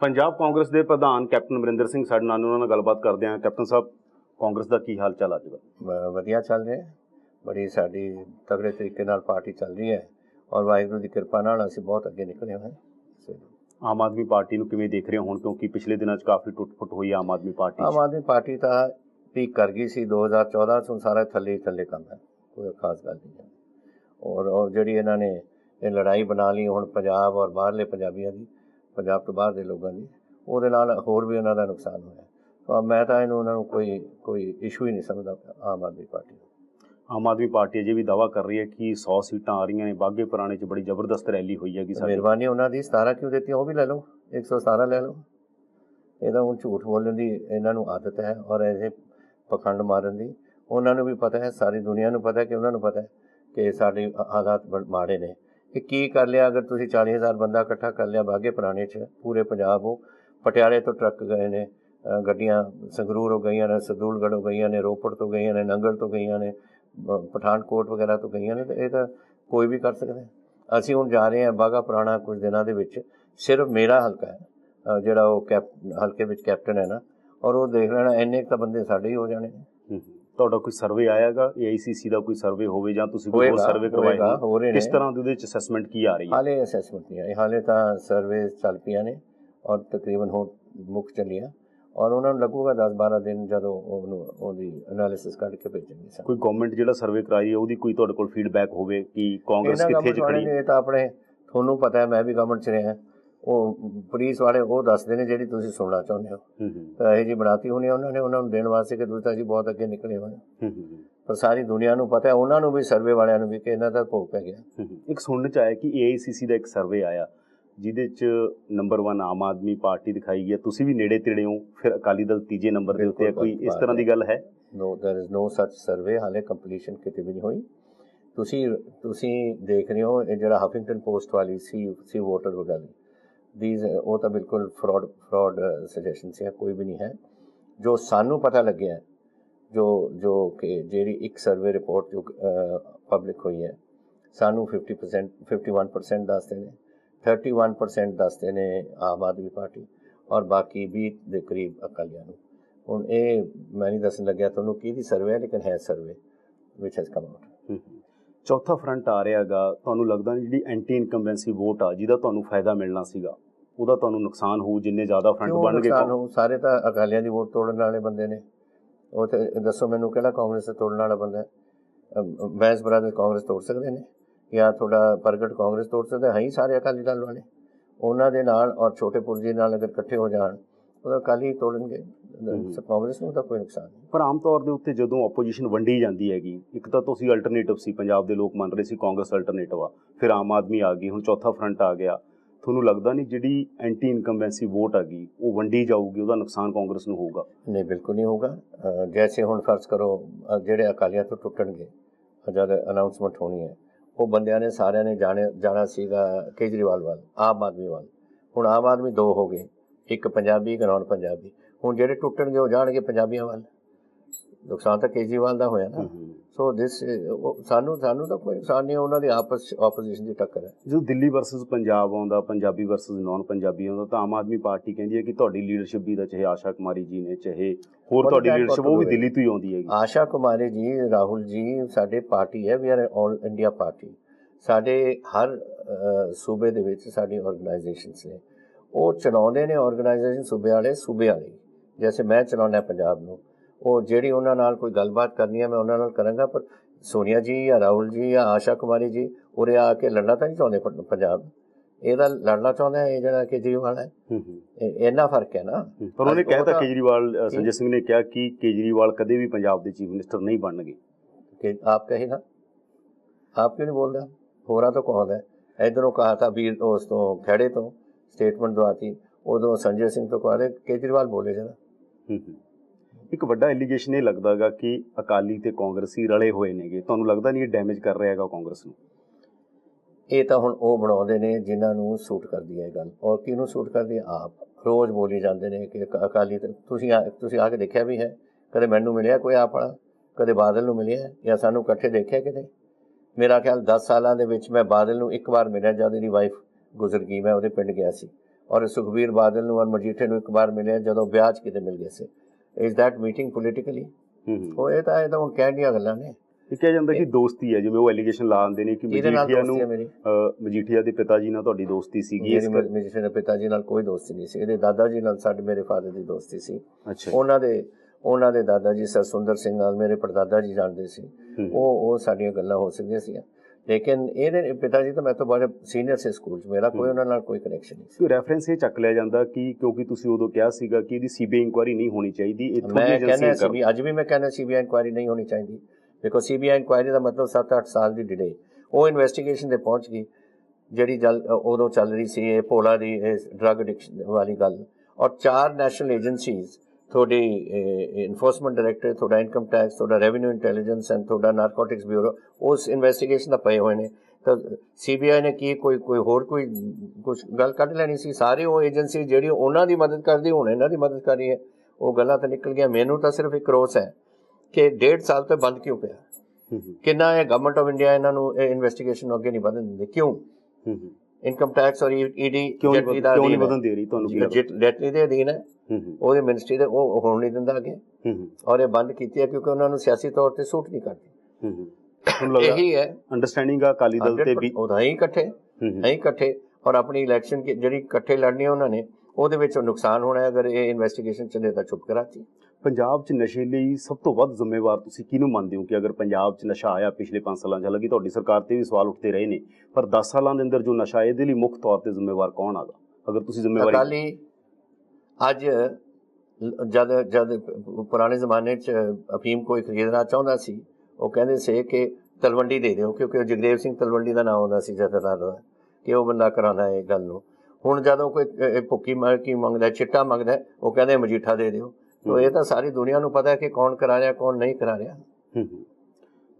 ਪੰਜਾਬ ਕਾਂਗਰਸ ਦੇ ਪ੍ਰਧਾਨ ਕੈਪਟਨ ਅਮਰਿੰਦਰ ਸਿੰਘ ਸਾਡੇ ਨਾਲ ਉਹਨਾਂ ਨਾਲ ਗੱਲਬਾਤ ਕਰਦੇ ਹਾਂ। ਕੈਪਟਨ ਸਾਹਿਬ ਕਾਂਗਰਸ ਦਾ ਕੀ ਹਾਲ ਚਾਲ ਅੱਜ ਵਧੀਆ ਚੱਲ ਰਿਹਾ। ਬੜੀ ਸਾਡੀ ਤਗੜੇ ਤਰੀਕੇ ਨਾਲ ਪਾਰਟੀ ਚੱਲ ਰਹੀ ਹੈ ਔਰ ਵਾਹਿਗੁਰੂ ਦੀ ਕਿਰਪਾ ਨਾਲ ਅਸੀਂ ਬਹੁਤ ਅੱਗੇ ਨਿਕਲੇ ਹੋਏ ਹਾਂ। ਆਮ ਆਦਮੀ ਪਾਰਟੀ ਨੂੰ ਕਿਵੇਂ ਦੇਖ ਰਹੇ ਹੋ ਹੁਣ? ਕਿਉਂਕਿ ਪਿਛਲੇ ਦਿਨਾਂ 'ਚ ਕਾਫੀ ਟੁੱਟ-ਫੁੱਟ ਹੋਈ ਆਮ ਆਦਮੀ ਪਾਰਟੀ ਆਮ ਆਦਮੀ ਪਾਰਟੀ ਤਾਂ ਪੀਕ ਕਰ ਗਈ ਸੀ। 2014 ਤੋਂ ਸਾਰਾ ਥੱਲੇ ਥੱਲੇ ਕੰਮ ਹੈ। ਕੋਈ ਖਾਸ ਗੱਲ ਨਹੀਂ ਹੈ। ਔਰ ਔਰ ਜਿਹੜੀ ਇਹਨਾਂ ਨੇ ਇਹ ਲੜਾਈ ਬਣਾ ਲਈ ਹੁਣ ਪੰਜਾਬ ਔਰ ਬਾਹਰਲੇ ਪੰਜਾਬੀਆਂ ਦੀ ਪੰਜਾਬ ਤੋਂ ਬਾਹਰ ਦੇ ਲੋਕਾਂ ਦੀ ਉਹਦੇ ਨਾਲ ਹੋਰ ਵੀ ਉਹਨਾਂ ਦਾ ਨੁਕਸਾਨ ਹੋਇਆ। ਤਾਂ ਮੈਂ ਤਾਂ ਇਹਨੂੰ ਉਹਨਾਂ ਨੂੰ ਕੋਈ ਕੋਈ ਇਸ਼ੂ ਹੀ ਨਹੀਂ ਸਮਝਦਾ ਆਮ ਆਦਮੀ ਪਾਰਟੀ। ਆਮ ਆਦਮੀ ਪਾਰਟੀ ਅਜੇ ਵੀ ਦਾਵਾ ਕਰ ਰਹੀ ਹੈ ਕਿ 100 ਸੀਟਾਂ ਆ ਰਹੀਆਂ ਨੇ ਬਾਗੇ ਪੁਰਾਣੇ 'ਚ ਬੜੀ ਜ਼ਬਰਦਸਤ ਰੈਲੀ ਹੋਈ ਹੈਗੀ ਸਾਡੀ। ਮਿਹਰਬਾਨੀ ਉਹਨਾਂ ਦੀ 17 ਕਿਉਂ ਦਿੱਤੀ ਉਹ ਵੀ ਲੈ ਲਓ 117 ਲੈ ਲਓ। ਇਹਦਾ ਹੁਣ ਝੂਠ ਬੋਲਣ ਦੀ ਇਹਨਾਂ ਨੂੰ ਆਦਤ ਹੈ ਔਰ ਐਸੇ ਪਖੰਡ ਮਾਰਨ ਦੀ। ਉਹਨਾਂ ਨੂੰ ਵੀ ਪਤਾ ਹੈ ਸਾਰੀ ਦੁਨੀਆ ਨੂੰ ਪਤਾ ਹੈ ਕਿ ਉਹਨਾਂ ਨੂੰ ਪਤਾ ਹੈ ਕਿ ਸਾਡੇ ਹਾ- ਹਾਲਾਤ ਮਾੜੇ ਨੇ। ਕਿ ਕੀ ਕਰ ਲਿਆ ਅਗਰ ਤੁਸੀਂ 40000 ਬੰਦਾ ਇਕੱਠਾ ਕਰ ਲਿਆ ਬਾਗੇ ਪੁਰਾਣੇ 'ਚ, ਪੂਰੇ ਪੰਜਾਬ ਉਹ, ਪਟਿਆਲੇ ਤੋਂ ਟਰੱਕ ਗਏ ਨੇ ਗੱਡੀਆਂ ਸੰਗਰੂਰ ਹੋ ਗਈਆਂ ਨੇ, ਸਦੂਲਗੜ੍ਹ ਹੋ ਗਈਆਂ ਨੇ, ਰੋਪੜ ਤੋਂ ਗਈਆਂ ਨੇ, ਨੰਗਲ ਤੋਂ ਗਈਆਂ ਨੇ ਪਠਾਨਕੋਟ ਵਗੈਰਾ ਤੋਂ ਗਈਆਂ ਨੇ, ਤੇ ਇਹ ਤਾਂ ਕੋਈ ਵੀ ਕਰ ਸਕਦਾ ਅਸੀਂ ਹੁਣ ਜਾ ਰਹੇ ਹਾਂ ਬਾਗਾ ਪੁਰਾਣਾ ਕੁਝ ਦਿਨਾਂ ਦੇ ਵਿੱਚ, ਸਿਰਫ ਮੇਰਾ ਹਲਕਾ ਹੈ ਜਿਹੜਾ ਉਹ ਕੈਪ, ਹਲਕੇ ਵਿੱਚ ਕੈਪਟਨ ਹੈ ਨਾ, ਔਰ ਉਹ ਦੇਖ ਲੈਣਾ, ਇੰਨੇ ਕੁ ਤਾਂ ਬੰਦੇ ਸਾਡੇ ਹੀ ਹੋ ਜਾਣੇ ਨੇ। ਹੂੰ ਹੂੰ। ਤੁਹਾਡਾ ਕੋਈ ਸਰਵੇ ਆਇਆਗਾ ਏਆਈਸੀਸੀ ਦਾ ਕੋਈ ਸਰਵੇ ਹੋਵੇ ਜਾਂ ਤੁਸੀਂ ਕੋਈ ਹੋਰ ਸਰਵੇ ਕਰਵਾਏ ਹੋਏਗਾ, ਹੋਣ? ਹੋ ਰਹੇ ਕਿਸ। ਤਰ੍ਹਾਂ ਦੇ ਉਹਦੇ 'ਚ ਅਸੈਸਮੈਂਟ ਕੀ ਆ ਰਹੀ ਹੈ ਹਾਲੇ ਅਸੈਸਮੈਂਟ ਨਹੀਂ ਆਈ ਹਾਲੇ ਤਾਂ ਸਰਵੇ ਚੱਲ ਪਈਆਂ ਨੇ ਔਰ ਤਕਰੀਬਨ ਹੁਣ ਮੁੱਕ ਚੱਲੀਆਂ ਔਰ ਉਹਨਾਂ ਨੂੰ ਲੱਗੂਗਾ 10 12 ਦਿਨ ਜਦੋਂ ਉਹਨੂੰ ਉਹਦੀ ਐਨਾਲਿਸਿਸ ਕੱਢ ਕੇ ਭੇਜਣਗੇ ਸਾਨੂੰ ਕੋਈ ਗਵਰਨਮੈਂਟ ਜਿਹੜਾ ਸਰਵੇ ਕਰਾਈ ਹੈ ਉਹਦੀ ਕੋਈ ਤੁਹਾਡੇ ਕੋਲ ਫੀਡਬੈਕ ਹੋਵੇ ਕਿ ਕਾਂਗਰਸ ਕਿੱਥੇ ਚ ਖੜੀ ਇਹ ਤਾਂ ਆਪਣੇ ਤੁਹਾਨੂੰ ਪਤਾ ਹੈ ਮੈਂ ਵੀ ਗਵਰਨਮੈਂਟ 'ਚ ਰਿਹਾ ਉਹ ਪੁਲਿਸ ਵਾਲੇ ਉਹ ਦੱਸਦੇ ਨੇ ਜਿਹੜੀ ਤੁਸੀਂ ਸੁਣਨਾ ਚਾਹੁੰਦੇ ਹੋ ਹੂੰ ਹੂੰ ਤਾਂ ਇਹ ਜੀ ਬਣਾਤੀ ਹੋਣੀ ਉਹਨਾਂ ਨੇ ਉਹਨਾਂ ਨੂੰ ਦੇਣ ਵਾਸਤੇ ਕਿ ਤੁਸੀਂ ਤਾਂ ਜੀ ਬਹੁਤ ਅੱਗੇ ਨਿਕਲੇ ਹੋਏ ਹੋ। ਹੂੰ ਹੂੰ, ਹੂੰ ਪਰ ਸਾਰੀ ਦੁਨੀਆ ਨੂੰ ਪਤਾ ਹੈ ਉਹਨਾਂ ਨੂੰ ਵੀ ਸਰਵੇ ਵਾਲਿਆਂ ਨੂੰ ਵੀ ਕਿ ਇਹਨਾਂ ਦਾ ਭੋਗ ਪੈ ਗਿਆ ਹੂੰ ਹੂੰ। ਇੱਕ ਸੁਣਨ ਚ ਆਇਆ ਕਿ ਏਆਈਸੀਸੀ ਦਾ ਇੱਕ ਸਰਵੇ ਆਇਆ ਜਿਹਦੇ ਚ ਨੰਬਰ 1 ਆਮ ਆਦਮੀ ਪਾਰਟੀ ਦਿਖਾਈ ਗਈ ਹੈ ਤੁਸੀਂ ਵੀ ਨੇੜੇ ਤੇੜੇ ਹੋ ਫਿਰ ਅਕਾਲੀ ਦਲ ਤੀਜੇ ਨੰਬਰ ਦੇ ਉੱਤੇ ਹੈ ਬਿਲਕੁਲ ਕੋਈ ਇਸ ਤਰ੍ਹਾਂ ਦੀ ਗੱਲ ਹੈ ਨੋ देयर इज नो ਸੱਚ ਸਰਵੇ ਹਾਲੇ ਕੰਪਲੀਸ਼ਨ ਕਿਤੇ ਵੀ ਨਹੀਂ ਹੋਈ ਤੁਸੀਂ ਤੁਸੀਂ ਦੇਖ ਰਹੇ ਹੋ ਇਹ ਜਿਹੜਾ ਹਫਿੰਗਟਨ ਪੋਸਟ ਵਾਲੀ ਸੀ ਸੀ ਵੋਟਰ ਵਗਾਲੀ ਥੀਸ uh, ਉਹ ਤਾਂ ਬਿਲਕੁਲ ਫਰਾਡ ਫਰਾਡ ਸੁਜੈਸ਼ਨ ਸੀ ਕੋਈ ਵੀ ਨਹੀਂ ਹੈ। ਜੋ ਸਾਨੂੰ ਪਤਾ ਲੱਗਿਆ ਜੋ ਜੋ ਕਿ ਜਿਹੜੀ ਇੱਕ ਸਰਵੇ ਰਿਪੋਰਟ ਜੋ ਪਬਲਿਕ ਹੋਈ ਹੈ, ਸਾਨੂੰ 50% 51% ਦੱਸਦੇ ਨੇ 31% ਦੱਸਦੇ ਨੇ ਆਮ ਆਦਮੀ ਪਾਰਟੀ, ਔਰ ਬਾਕੀ 20 ਦੇ ਕਰੀਬ ਅਕਾਲੀਆਂ ਨੂੰ। ਹੁਣ ਇਹ ਮੈਂ ਨਹੀਂ ਦੱਸਣ ਲੱਗਿਆ ਤੁਹਾਨੂੰ ਕਿਹਦੀ ਸਰਵੇ ਹੈ, ਲੇਕਿਨ ਹੈ ਸਰਵੇ ਵਿਚ ਹੈਜ਼ ਕਮ ਆਊਟ ਚੌਥਾ ਫਰੰਟ ਆ ਰਿਹਾਗਾ ਤੁਹਾਨੂੰ ਲੱਗਦਾ ਜਿਹੜੀ ਐਂਟੀ ਇਨਕੰਬੈਂਸੀ ਵੋਟ ਆ, ਜਿਹਦਾ ਤੁਹਾਨੂੰ ਫਾਇਦਾ ਮਿਲਣਾ ਸੀਗਾ? ਉਹਦਾ ਤੁਹਾਨੂੰ ਨੁਕਸਾਨ ਹੋਊ ਜਿੰਨੇ ਜ਼ਿਆਦਾ ਫਰੰਟ ਬਣ ਗਏ ਨੁਕਸਾਨ ਹੋਊ? ਸਾਰੇ ਤਾਂ ਅਕਾਲੀਆਂ ਦੀ ਵੋਟ ਤੋੜਨ ਵਾਲੇ ਬੰਦੇ ਨੇ। ਉਹ ਤੇ ਦੱਸੋ ਮੈਨੂੰ ਕਿਹੜਾ ਕਾਂਗਰਸ ਦਾ ਤੋੜਨ ਵਾਲਾ ਬੰਦਾ ਬੈਂਸ ਬਰਾਦਰ ਕਾਂਗਰਸ ਤੋੜ ਸਕਦੇ ਨੇ? ਜਾਂ ਤੁਹਾਡਾ ਪ੍ਰਗਟ ਕਾਂਗਰਸ ਤੋੜ ਸਕਦਾ ਹੈ? ਹੀ ਸਾਰੇ ਅਕਾਲੀ ਦਲ ਵਾਲੇ। ਉਹਨਾਂ ਦੇ ਨਾਲ ਔਰ ਛੋਟੇ ਪੁਰਜੇ ਨਾਲ ਅਗਰ ਇਕੱਠੇ ਹੋ ਜਾਣ ਉਹਦਾ ਅਕਾਲੀ ਤੋੜਨਗੇ। ਕਾਂਗਰਸ ਨੂੰ ਤਾਂ ਕੋਈ ਨੁਕਸਾਨ ਨਹੀਂ। ਪਰ ਆਮ ਤੌਰ ਦੇ ਉੱਤੇ ਜਦੋਂ ਆਪੋਜੀਸ਼ਨ ਵੰਡੀ ਜਾਂਦੀ ਹੈਗੀ ਇੱਕ ਤਾਂ ਤੁਸੀਂ ਅਲਟਰਨੇਟਿਵ ਸੀ ਪੰਜਾਬ ਦੇ ਲੋਕ ਮੰਨ ਰਹੇ ਸੀ ਕਾਂਗਰਸ ਅਲਟਰਨੇਟਿਵ ਆ। ਫਿਰ ਆਮ ਆਦਮੀ ਆ ਗਈ ਹੁਣ ਚੌਥਾ ਫਰੰਟ ਆ ਗਿਆ। ਤੁਹਾਨੂੰ ਲੱਗਦਾ ਨਹੀਂ ਜਿਹੜੀ ਐਂਟੀ ਇਨਕੰਬੈਂਸੀ ਵੋਟ ਹੈਗੀ ਉਹ ਵੰਡੀ ਜਾਊਗੀ, ਉਹਦਾ ਨੁਕਸਾਨ ਕਾਂਗਰਸ ਨੂੰ ਹੋਊਗਾ? ਨਹੀਂ, ਬਿਲਕੁਲ ਨਹੀਂ ਹੋਊਗਾ। ਜੈਸੇ ਹੁਣ ਫਰਜ਼ ਕਰੋ ਜਿਹੜੇ ਅਕਾਲੀਆਂ ਤੋਂ ਟੁੱਟਣਗੇ, ਜਦ ਅਨਾਉਂਸਮੈਂਟ ਹੋਣੀ ਹੈ, ਉਹ ਬੰਦਿਆਂ ਨੇ ਸਾਰਿਆਂ ਨੇ ਜਾਣੇ, ਜਾਣਾ ਸੀਗਾ ਕੇਜਰੀਵਾਲ ਵੱਲ, ਆਮ ਆਦਮੀ ਵੱਲ। ਹੁਣ ਆਮ ਆਦਮੀ ਦੋ ਹੋ ਗਏ, ਇੱਕ ਪੰਜਾਬੀ, ਇੱਕ ਨਾਨ ਪੰਜਾਬੀ ਹੁਣ ਜਿਹੜੇ ਟੁੱਟਣਗੇ, ਉਹ ਜਾਣਗੇ ਪੰਜਾਬੀਆਂ ਵੱਲ। ਨੁਕਸਾਨ ਤਾਂ ਕੇਜਰੀਵਾਲ ਦਾ ਹੋਇਆ ਨਾ। ਸੋ ਦਿਸ ਸਾਨੂੰ ਸਾਨੂੰ ਤਾਂ ਕੋਈ ਨੁਕਸਾਨ ਨਹੀਂ ਹੈ, ਉਹਨਾਂ ਦੀ ਆਪਸ ਆਪੋਜੀਸ਼ਨ ਦੀ ਟੱਕਰ ਹੈ। ਜਦੋਂ ਦਿੱਲੀ ਵਰਸਸ ਪੰਜਾਬ ਆਉਂਦਾ ਪੰਜਾਬੀ ਵਰਸਸ ਨਾਨ ਪੰਜਾਬੀ ਆਉਂਦਾ ਤਾਂ ਆਮ ਆਦਮੀ ਪਾਰਟੀ ਕਹਿੰਦੀ ਹੈ ਕਿ ਤੁਹਾਡੀ ਲੀਡਰਸ਼ਿਪ ਵੀ ਦਾ ਚਾਹੇ ਆਸ਼ਾ ਕੁਮਾਰੀ ਜੀ ਨੇ ਚਾਹੇ ਹੋਰ ਤੁਹਾਡੀ ਲੀਡਰਸ਼ਿਪ ਉਹ ਵੀ ਦਿੱਲੀ ਤੋਂ ਹੀ ਆਉਂਦੀ ਹੈਗੀ। ਆਸ਼ਾ ਕੁਮਾਰੀ ਜੀ ਰਾਹੁਲ ਜੀ ਸਾਡੇ ਪਾਰਟੀ ਹੈ we are all India party ਸਾਡੇ ਹਰ ਸੂਬੇ ਦੇ ਵਿੱਚ ਸਾਡੀ ਆਰਗੇਨਾਈਜੇਸ਼ਨਸ ਨੇ। ਉਹ ਚਲਾਉਂਦੇ ਨੇ ਆਰਗੇਨਾਈਜੇਸ਼ਨ ਸੂਬੇ ਵਾਲੇ ਸੂਬੇ ਵਾਲੇ। ਜੈਸੇ ਮੈਂ ਚਲਾਉਣਾ ਪੰਜਾਬ ਨੂੰ। ਉਹ ਜਿਹੜੀ ਉਹਨਾਂ ਨਾਲ ਕੋਈ ਗੱਲਬਾਤ ਕਰਨੀ ਹੈ ਮੈਂ ਉਹਨਾਂ ਨਾਲ ਕਰਾਂਗਾ ਪਰ ਸੋਨੀਆ ਜੀ ਜਾਂ ਰਾਹੁਲ ਜੀ ਜਾਂ ਆਸ਼ਾ ਕੁਮਾਰੀ ਜੀ ਉਰੇ ਆ ਕੇ ਲੜਨਾ ਤਾਂ ਨਹੀਂ ਚਾਹੁੰਦੇ ਪੰਜਾਬ। ਇਹਦਾ ਲੜਨਾ ਚਾਹੁੰਦਾ ਇਹ ਜਿਹੜਾ ਕੇਜਰੀਵਾਲ ਹੈ। ਇੰਨਾ ਫ਼ਰਕ ਹੈ ਨਾ। ਪਰ ਉਹਨੇ ਕਹਿਤਾ ਕੇਜਰੀਵਾਲ ਸੰਜੇ ਸਿੰਘ ਨੇ ਕਿਹਾ ਕਿ ਕੇਜਰੀਵਾਲ ਕਦੇ ਵੀ ਪੰਜਾਬ ਦੇ ਚੀਫ ਮਿਨਿਸਟਰ ਨਹੀਂ ਬਣਨਗੇ। ਕਿ ਆਪ ਕਹੇ ਨਾ। ਆਪ ਕਿਉਂ ਨਹੀਂ ਬੋਲਦਾ? ਹੋਰਾ ਤਾਂ ਕੌਣ ਹੈ। ਇਧਰੋਂ ਕਹਾ ਤਾ ਵੀਰ ਉਸ ਤੋਂ ਖੜੇ ਤੋਂ ਸਟੇਟਮੈਂਟ ਦਵਾਤੀ। ਉਧਰੋਂ ਸੰਜੇ ਸਿੰਘ ਤੋਂ ਕਹਾ ਦੇ ਕੇਜਰੀਵਾਲ ਬੋਲੇ ਜਰਾ। ਇੱਕ ਵੱਡਾ ਐਲੀਗੇਸ਼ਨ ਇਹ ਲੱਗਦਾਗਾ ਕਿ ਅਕਾਲੀ ਤੇ ਕਾਂਗਰਸੀ ਰਲੇ ਹੋਏ ਨੇਗੇ। ਤੁਹਾਨੂੰ ਲੱਗਦਾ ਨਹੀਂ ਇਹ ਡੈਮੇਜ ਕਰ ਰਿਹਾ ਹੈਗਾ ਕਾਂਗਰਸ ਨੂੰ? ਇਹ ਤਾਂ ਹੁਣ ਉਹ ਬਣਾਉਂਦੇ ਨੇ ਜਿਨ੍ਹਾਂ ਨੂੰ ਸੂਟ ਕਰਦੀ ਹੈ ਇਹ ਗੱਲ। ਔਰ ਕਿਹਨੂੰ ਸੂਟ ਕਰਦੀ ਹੈ? ਆਪ। ਰੋਜ਼ ਬੋਲੀ ਜਾਂਦੇ ਨੇ ਕਿ ਅਕ- ਅਕਾਲੀ ਤੇ ਤੁਸੀਂ ਆ- ਤੁਸੀਂ ਆ ਕੇ ਦੇਖਿਆ ਵੀ ਹੈ? ਕਦੇ ਮੈਨੂੰ ਮਿਲਿਆ ਕੋਈ ਆਪ ਵਾਲਾ? ਕਦੇ ਬਾਦਲ ਨੂੰ ਮਿਲਿਆ? ਜਾਂ ਸਾਨੂੰ ਇਕੱਠੇ ਦੇਖਿਆ ਕਿਤੇ? ਮੇਰਾ ਖਿਆਲ 10 ਸਾਲਾਂ ਦੇ ਵਿੱਚ ਮੈਂ ਬਾਦਲ ਨੂੰ ਇੱਕ ਵਾਰ ਮਿਲਿਆ, ਜਦ ਇਹਦੀ ਵਾਈਫ ਗੁਜ਼ਰ ਗਈ, ਮੈਂ ਉਹਦੇ ਪਿੰਡ ਗਿਆ ਸੀ। ਔਰ ਸੁਖਬੀਰ ਬਾਦਲ ਨੂੰ ਔਰ ਮਜੀਠੇ ਨੂੰ ਇੱਕ ਵਾਰ ਮਿਲਿਆ, ਜਦੋਂ ਵਿਆਹ 'ਚ ਕਿਤੇ ਮਿਲ ਗਏ ਸੀ। ਇਜ਼ that ਮੀਟਿੰਗ ਪੋਲੀਟੀਕਲੀ ਉਹ ਇਹ ਤਾਂ ਇਹ ਤਾਂ ਹੁਣ ਕਹਿਣ ਦੀਆਂ ਗੱਲਾਂ ਨੇ। ਇਹ ਕਿਹਾ ਜਾਂਦਾ ਕਿ ਦੋਸਤੀ ਹੈ ਜਿਵੇਂ ਉਹ ਐਲੀਗੇਸ਼ਨ ਲਾਉਂਦੇ ਨੇ ਕਿ ਮਜੀਠੀਆ ਨੂੰ ਮਜੀਠੀਆ ਦੇ ਪਿਤਾ ਜੀ ਨਾਲ ਤੁਹਾਡੀ ਦੋਸਤੀ ਸੀਗੀ ਇਸ ਕਰ- ਮੇਰੇ ਪਿਤਾ ਜੀ ਨਾਲ ਕੋਈ ਦੋਸਤੀ ਨਹੀਂ ਸੀ। ਇਹਦੇ ਦਾਦਾ ਜੀ ਨਾਲ ਸਾਡੇ ਮੇਰੇ ਫਾਦਰ ਦੀ ਦੋਸਤੀ ਸੀ। ਉਹਨਾਂ ਦੇ ਉਹਨਾਂ ਦੇ ਦਾਦਾ ਜੀ ਸਰ ਸੁੰਦਰ ਸਿੰਘ ਨਾਲ ਮੇਰੇ ਪੜਦਾਦਾ ਜੀ ਜਾਣਦੇ ਸੀ। ਉਹ ਉਹ ਸਾਡੀਆਂ ਗੱਲਾਂ ਹੋ ਸਕਦੀਆਂ ਸੀ ਲੇਕਿਨ ਇਹਦੇ ਪਿਤਾ ਜੀ ਤਾਂ ਮੈਂ ਤੋਂ ਬੜੇ ਸੀਨੀਅਰ ਸੀ ਸਕੂਲ 'ਚ। ਮੇਰਾ ਕੋਈ ਉਹਨਾਂ ਨਾਲ ਕੋਈ ਕਨੈਕਸ਼ਨ ਨਹੀਂ ਸੀ। ਸੋ ਰੈਫਰੈਂਸ ਇਹ ਚੱਕ ਲਿਆ ਜਾਂਦਾ ਕਿ ਕਿਉਂਕਿ ਤੁਸੀਂ ਉਦੋਂ ਕਿਹਾ ਸੀਗਾ ਕਿ ਇਹਦੀ ਸੀਬੀਆਈ ਇਨਕੁਆਇਰੀ ਨਹੀਂ ਹੋਣੀ ਚਾਹੀਦੀ ਇੱਥੋਂ ਦੀ ਮੈਂ ਏਜੰਸੀ ਕਹਿੰਦਾ ਸੀ ਕਰ ਵੀ ਅੱਜ ਵੀ ਮੈਂ ਕਹਿੰਦਾ ਸੀਬੀਆਈ ਇਨਕੁਆਇਰੀ ਨਹੀਂ ਹੋਣੀ ਚਾਹੀਦੀ। ਦੇਖੋ ਸੀਬੀਆਈ ਇਨਕੁਆਇਰੀ ਦਾ ਮਤਲਬ 7-8 ਸਾਲ ਦੀ ਡਿਲੇ ਉਹ ਇਨਵੈਸਟੀਗੇਸ਼ਨ ਤੇ ਪਹੁੰਚ ਗਈ ਜਿਹੜੀ ਜਲ ਉਦੋਂ ਚੱਲ ਰਹੀ ਸੀ ਇਹ ਪੋਲਾ ਦੀ ਡਰੱਗ ਐਡਿਕਸ਼ਨ ਵਾਲੀ ਗੱਲ। ਔਰ ਚਾਰ ਨੈਸ਼ਨਲ ਏਜੰਸੀਜ਼ ਤੁਹਾਡੀ ਇਨਫੋਰਸਮੈਂਟ ਡਾਇਰੈਕਟਰ ਤੁਹਾਡਾ ਇਨਕਮ ਟੈਕਸ ਤੁਹਾਡਾ ਰੈਵਨਿਊ ਇੰਟੈਲੀਜੈਂਸ ਐਂਡ ਤੁਹਾਡਾ ਨਾਰਕੋਟਿਕਸ ਬਿਊਰੋ ਉਸ ਇਨਵੈਸਟੀਗੇਸ਼ਨ ਦਾ ਪਏ ਹੋਏ ਨੇ। ਤਾਂ ਸੀਬੀਆਈ ਨੇ ਕੀ ਕੋਈ ਕੋਈ ਹੋਰ ਕੋਈ ਕੁਝ ਗੱਲ ਕੱਢ ਲੈਣੀ ਸੀ? ਸਾਰੇ ਉਹ ਏਜੰਸੀ ਜਿਹੜੀ ਉਹਨਾਂ ਦੀ ਮਦਦ ਕਰਦੀ ਹੁਣ ਇਹਨਾਂ ਦੀ ਮਦਦ ਕਰ ਰਹੀ ਹੈ। ਉਹ ਗੱਲਾਂ ਤਾਂ ਨਿਕਲ ਗਿਆ ਮੈਨੂੰ ਤਾਂ ਸਿਰਫ ਇੱਕ ਰੋਸ ਹੈ ਕਿ ਡੇਢ ਸਾਲ ਤੋਂ ਬੰਦ ਕਿਉਂ ਪਿਆ? ਕਿੰਨਾ ਹੈ ਗਵਰਨਮੈਂਟ ਆਫ ਇੰਡੀਆ ਇਹਨਾਂ ਨੂੰ ਇਨਵੈਸਟੀਗੇਸ਼ਨ ਨੂੰ ਅੱਗੇ ਨਹੀਂ ਵਧਣ ਦਿੰਦੇ? ਕਿਉਂ। ਇਨਕਮ ਟੈਕਸ ਔਰ ਈਡੀ ਕਿਉਂ ਨਹੀਂ ਵਧ- ਕਿਉਂ ਨਹੀਂ ਵਧਣ ਦੇ ਰਹੀ ਤੁਹਾਨੂੰ ਕੀ ਲੱਗਦਾ? ਜੇਟਲੀ ਦੇ ਅਧੀਨ ਹੈ ਉਹਦੇ ਮਿਨਿਸਟਰੀ ਦੇ ਉਹ ਹੋਣ ਨਹੀਂ ਦਿੰਦਾ ਅੱਗੇ। ਔਰ ਇਹ ਬੰਦ ਕੀਤੀ ਹੈ ਕਿਉਂਕਿ ਉਹਨਾਂ ਨੂੰ ਸਿਆਸੀ ਤੌਰ ਤੇ ਸੂਟ ਨਹੀਂ ਕਰਦੀ। ਤੁਹਾਨੂੰ ਲੱਗਦਾ ਇਹੀ ਹੈ। ਅੰਡਰਸਟੈਂਡਿੰਗ ਆ ਅਕਾਲੀ ਦਲ ਤੇ ਵੀ। ਉਹਦਾ ਹੀ ਇਕੱਠੇ। ਨਹੀਂ ਇਕੱਠੇ। ਔਰ ਆਪਣੀ ਇਲੈਕਸ਼ਨ ਜਿਹੜੀ ਇਕੱਠੇ ਲੜਨੀ ਉਹਨਾਂ ਨੇ ਉਹਦੇ ਵਿੱਚ ਨੁਕਸਾਨ ਹੋਣਾ ਹੈ। ਅਗਰ ਇਹ ਇਨਵੈਸਟੀਗੇਸ਼ਨ ਚੱਲੇ ਤਾਂ ਚੁੱਪ ਕਰਾਤੀ। ਪੰਜਾਬ 'ਚ ਨਸ਼ੇ ਲਈ ਸਭ ਤੋਂ ਵੱਧ ਜ਼ਿੰਮੇਵਾਰ ਤੁਸੀਂ ਕਿਹਨੂੰ ਮੰਨਦੇ ਹੋ? ਕਿ ਅਗਰ ਪੰਜਾਬ 'ਚ ਨਸ਼ਾ ਆਇਆ ਪਿਛਲੇ 5 ਸਾਲਾਂ 'ਚ, ਹਾਲਾਂਕਿ ਤੁਹਾਡੀ ਸਰਕਾਰ ਤੇ ਵੀ ਸਵਾਲ ਉੱਠਦੇ ਰਹੇ ਨੇ, ਪਰ 10 ਸਾਲਾਂ ਦੇ ਅੰਦਰ ਜੋ ਨਸ਼ਾ ਇਹਦੇ ਲਈ ਮੁੱਖ ਤੌਰ ਤੇ ਜ਼ਿੰਮੇਵਾਰ ਕੌਣ ਆਗਾ ਅਗਰ ਤੁਸੀਂ ਜ਼ਿੰਮੇਵਾਰੀ ਅਕਾਲੀ ਅੱਜ ਜਦ ਜਦ ਪੁਰਾਣੇ ਜ਼ਮਾਨੇ 'ਚ ਅਫੀਮ ਕੋਈ ਖਰੀਦਣਾ ਚਾਹੁੰਦਾ ਸੀ, ਉਹ ਕਹਿੰਦੇ ਸੀ ਕਿ ਤਲਵੰਡੀ ਦੇ ਦਿਓ, ਕਿਉਂਕਿ ਜਗਦੇਵ ਸਿੰਘ ਤਲਵੰਡੀ ਦਾ ਨਾਮ ਆਉਂਦਾ ਸੀ ਜਥੇਦਾਰ ਦਾ, ਕਿ ਉਹ ਬੰਦਾ ਕਰਾਉਂਦਾ ਇਹ ਗੱਲ ਨੂੰ। ਹੁਣ ਜਦੋਂ ਕੋਈ ਭੁੱਕੀ ਮ- ਕੀ ਮੰਗਦਾ, ਚਿੱਟਾ ਮੰਗਦਾ, ਉਹ ਕਹਿੰਦੇ ਮਜੀਠਾ ਦੇ ਦਿਓ। ਤੋ ਇਹ ਤਾਂ ਸਾਰੀ ਦੁਨੀਆ ਨੂੰ ਪਤਾ ਹੈ ਕਿ ਕੌਣ ਕਰਾ ਰਿਹਾ ਕੌਣ ਨਹੀਂ ਕਰਾ ਰਿਹਾ।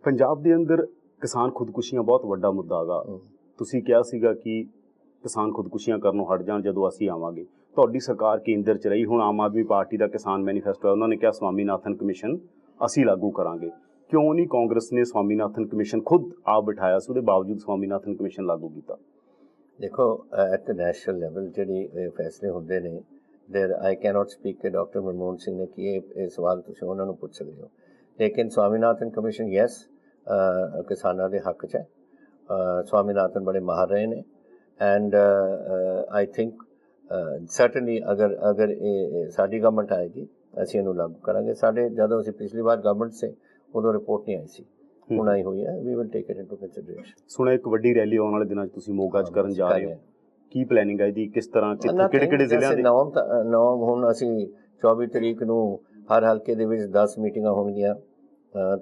ਪੰਜਾਬ ਦੇ ਅੰਦਰ ਕਿਸਾਨ ਖੁਦਕੁਸ਼ੀਆਂ ਬਹੁਤ ਵੱਡਾ ਮੁੱਦਾ ਹੈਗਾ। ਤੁਸੀਂ ਕਿਹਾ ਸੀਗਾ ਕਿ ਕਿਸਾਨ ਖੁਦਕੁਸ਼ੀਆਂ ਕਰਨੋਂ ਹਟ ਜਾਣ ਜਦੋਂ ਅਸੀਂ ਆਵਾਂਗੇ। ਤੁਹਾਡੀ ਸਰਕਾਰ ਕੇਂਦਰ 'ਚ ਰਹੀ ਹੁਣ ਆਮ ਆਦਮੀ ਪਾਰਟੀ ਦਾ ਕਿਸਾਨ ਮੈਨੀਫੈਸਟੋ ਹੈ ਉਹਨਾਂ ਨੇ ਕਿਹਾ ਸਵਾਮੀਨਾਥਨ ਕਮਿਸ਼ਨ ਅਸੀਂ ਲਾਗੂ ਕਰਾਂਗੇ। ਕਿਉਂ ਨਹੀਂ ਕਾਂਗਰਸ ਨੇ ਸਵਾਮੀਨਾਥਨ ਕਮਿਸ਼ਨ ਖੁਦ ਆਪ ਬਿਠਾਇਆ ਸੀ ਉਹਦੇ ਬਾਵਜੂਦ ਸਵਾਮੀਨਾਥਨ ਕਮਿਸ਼ਨ ਲਾਗੂ ਕੀਤਾ? ਦੇਖੋ ਐਟ ਨੈਸ਼ਨਲ ਲੈਵਲ ਜਿਹੜੀ ਫੈਸਲੇ ਹੁੰਦੇ ਨੇ ਦੇਰ ਆਈ ਕੈਨੋਟ ਸਪੀਕ ਕਿ ਡਾਕਟਰ ਮਨਮੋਹਨ ਸਿੰਘ ਨੇ ਕੀ ਇਹ ਸਵਾਲ ਤੁਸੀਂ ਉਹਨਾਂ ਨੂੰ ਪੁੱਛ ਸਕਦੇ ਹੋ ਲੇਕਿਨ ਸਵਾਮੀਨਾਥਨ ਕਮਿਸ਼ਨ ਯੈਸ ਕਿਸਾਨਾਂ ਦੇ ਹੱਕ 'ਚ ਹੈ ਸਵਾਮੀਨਾਥਨ ਬੜੇ ਮਾਹਰ ਰਹੇ ਨੇ ਐਂਡ ਆਈ ਥਿੰਕ ਸਰਟਨਲੀ ਅਗਰ ਅਗਰ ਇਹ ਸਾਡੀ ਗਵਰਨਮੈਂਟ ਆਏਗੀ ਅਸੀਂ ਇਹਨੂੰ ਲਾਗੂ ਕਰਾਂਗੇ ਸਾਡੇ ਜਦੋਂ ਅਸੀਂ ਪਿਛਲੀ ਵਾਰ ਗਵਰਨਮੈਂਟ ਸੇ ਉਦੋਂ ਰਿਪੋਰਟ ਨਹੀਂ ਆਈ ਸੀ ਹੁਣ ਆਈ ਹੋਈ ਹੈ we will take it into consideration ਸੁਣਿਆ ਇੱਕ ਵੱਡੀ ਰੈਲੀ ਆਉਣ ਵਾਲੇ ਦਿਨਾਂ 'ਚ ਤੁਸੀਂ ਮੋਗਾ 'ਚ ਕਰਨ ਜਾ ਰਹੇ ਹੋ ਕੀ ਪਲੈਨਿੰਗ ਹੈ ਇਹਦੀ? ਕਿਸ ਤਰ੍ਹਾਂ ਕਿਹੜੇ ਕਿਹੜੇ ਜ਼ਿਲ੍ਹਿਆਂ ਦੇ? ਨਵਮ ਨਵਮ ਹੁਣ ਅਸੀਂ 24 ਤਰੀਕ ਨੂੰ ਹਰ ਹਲਕੇ ਦੇ ਵਿੱਚ 10 ਮੀਟਿੰਗਾਂ ਹੋਣਗੀਆਂ।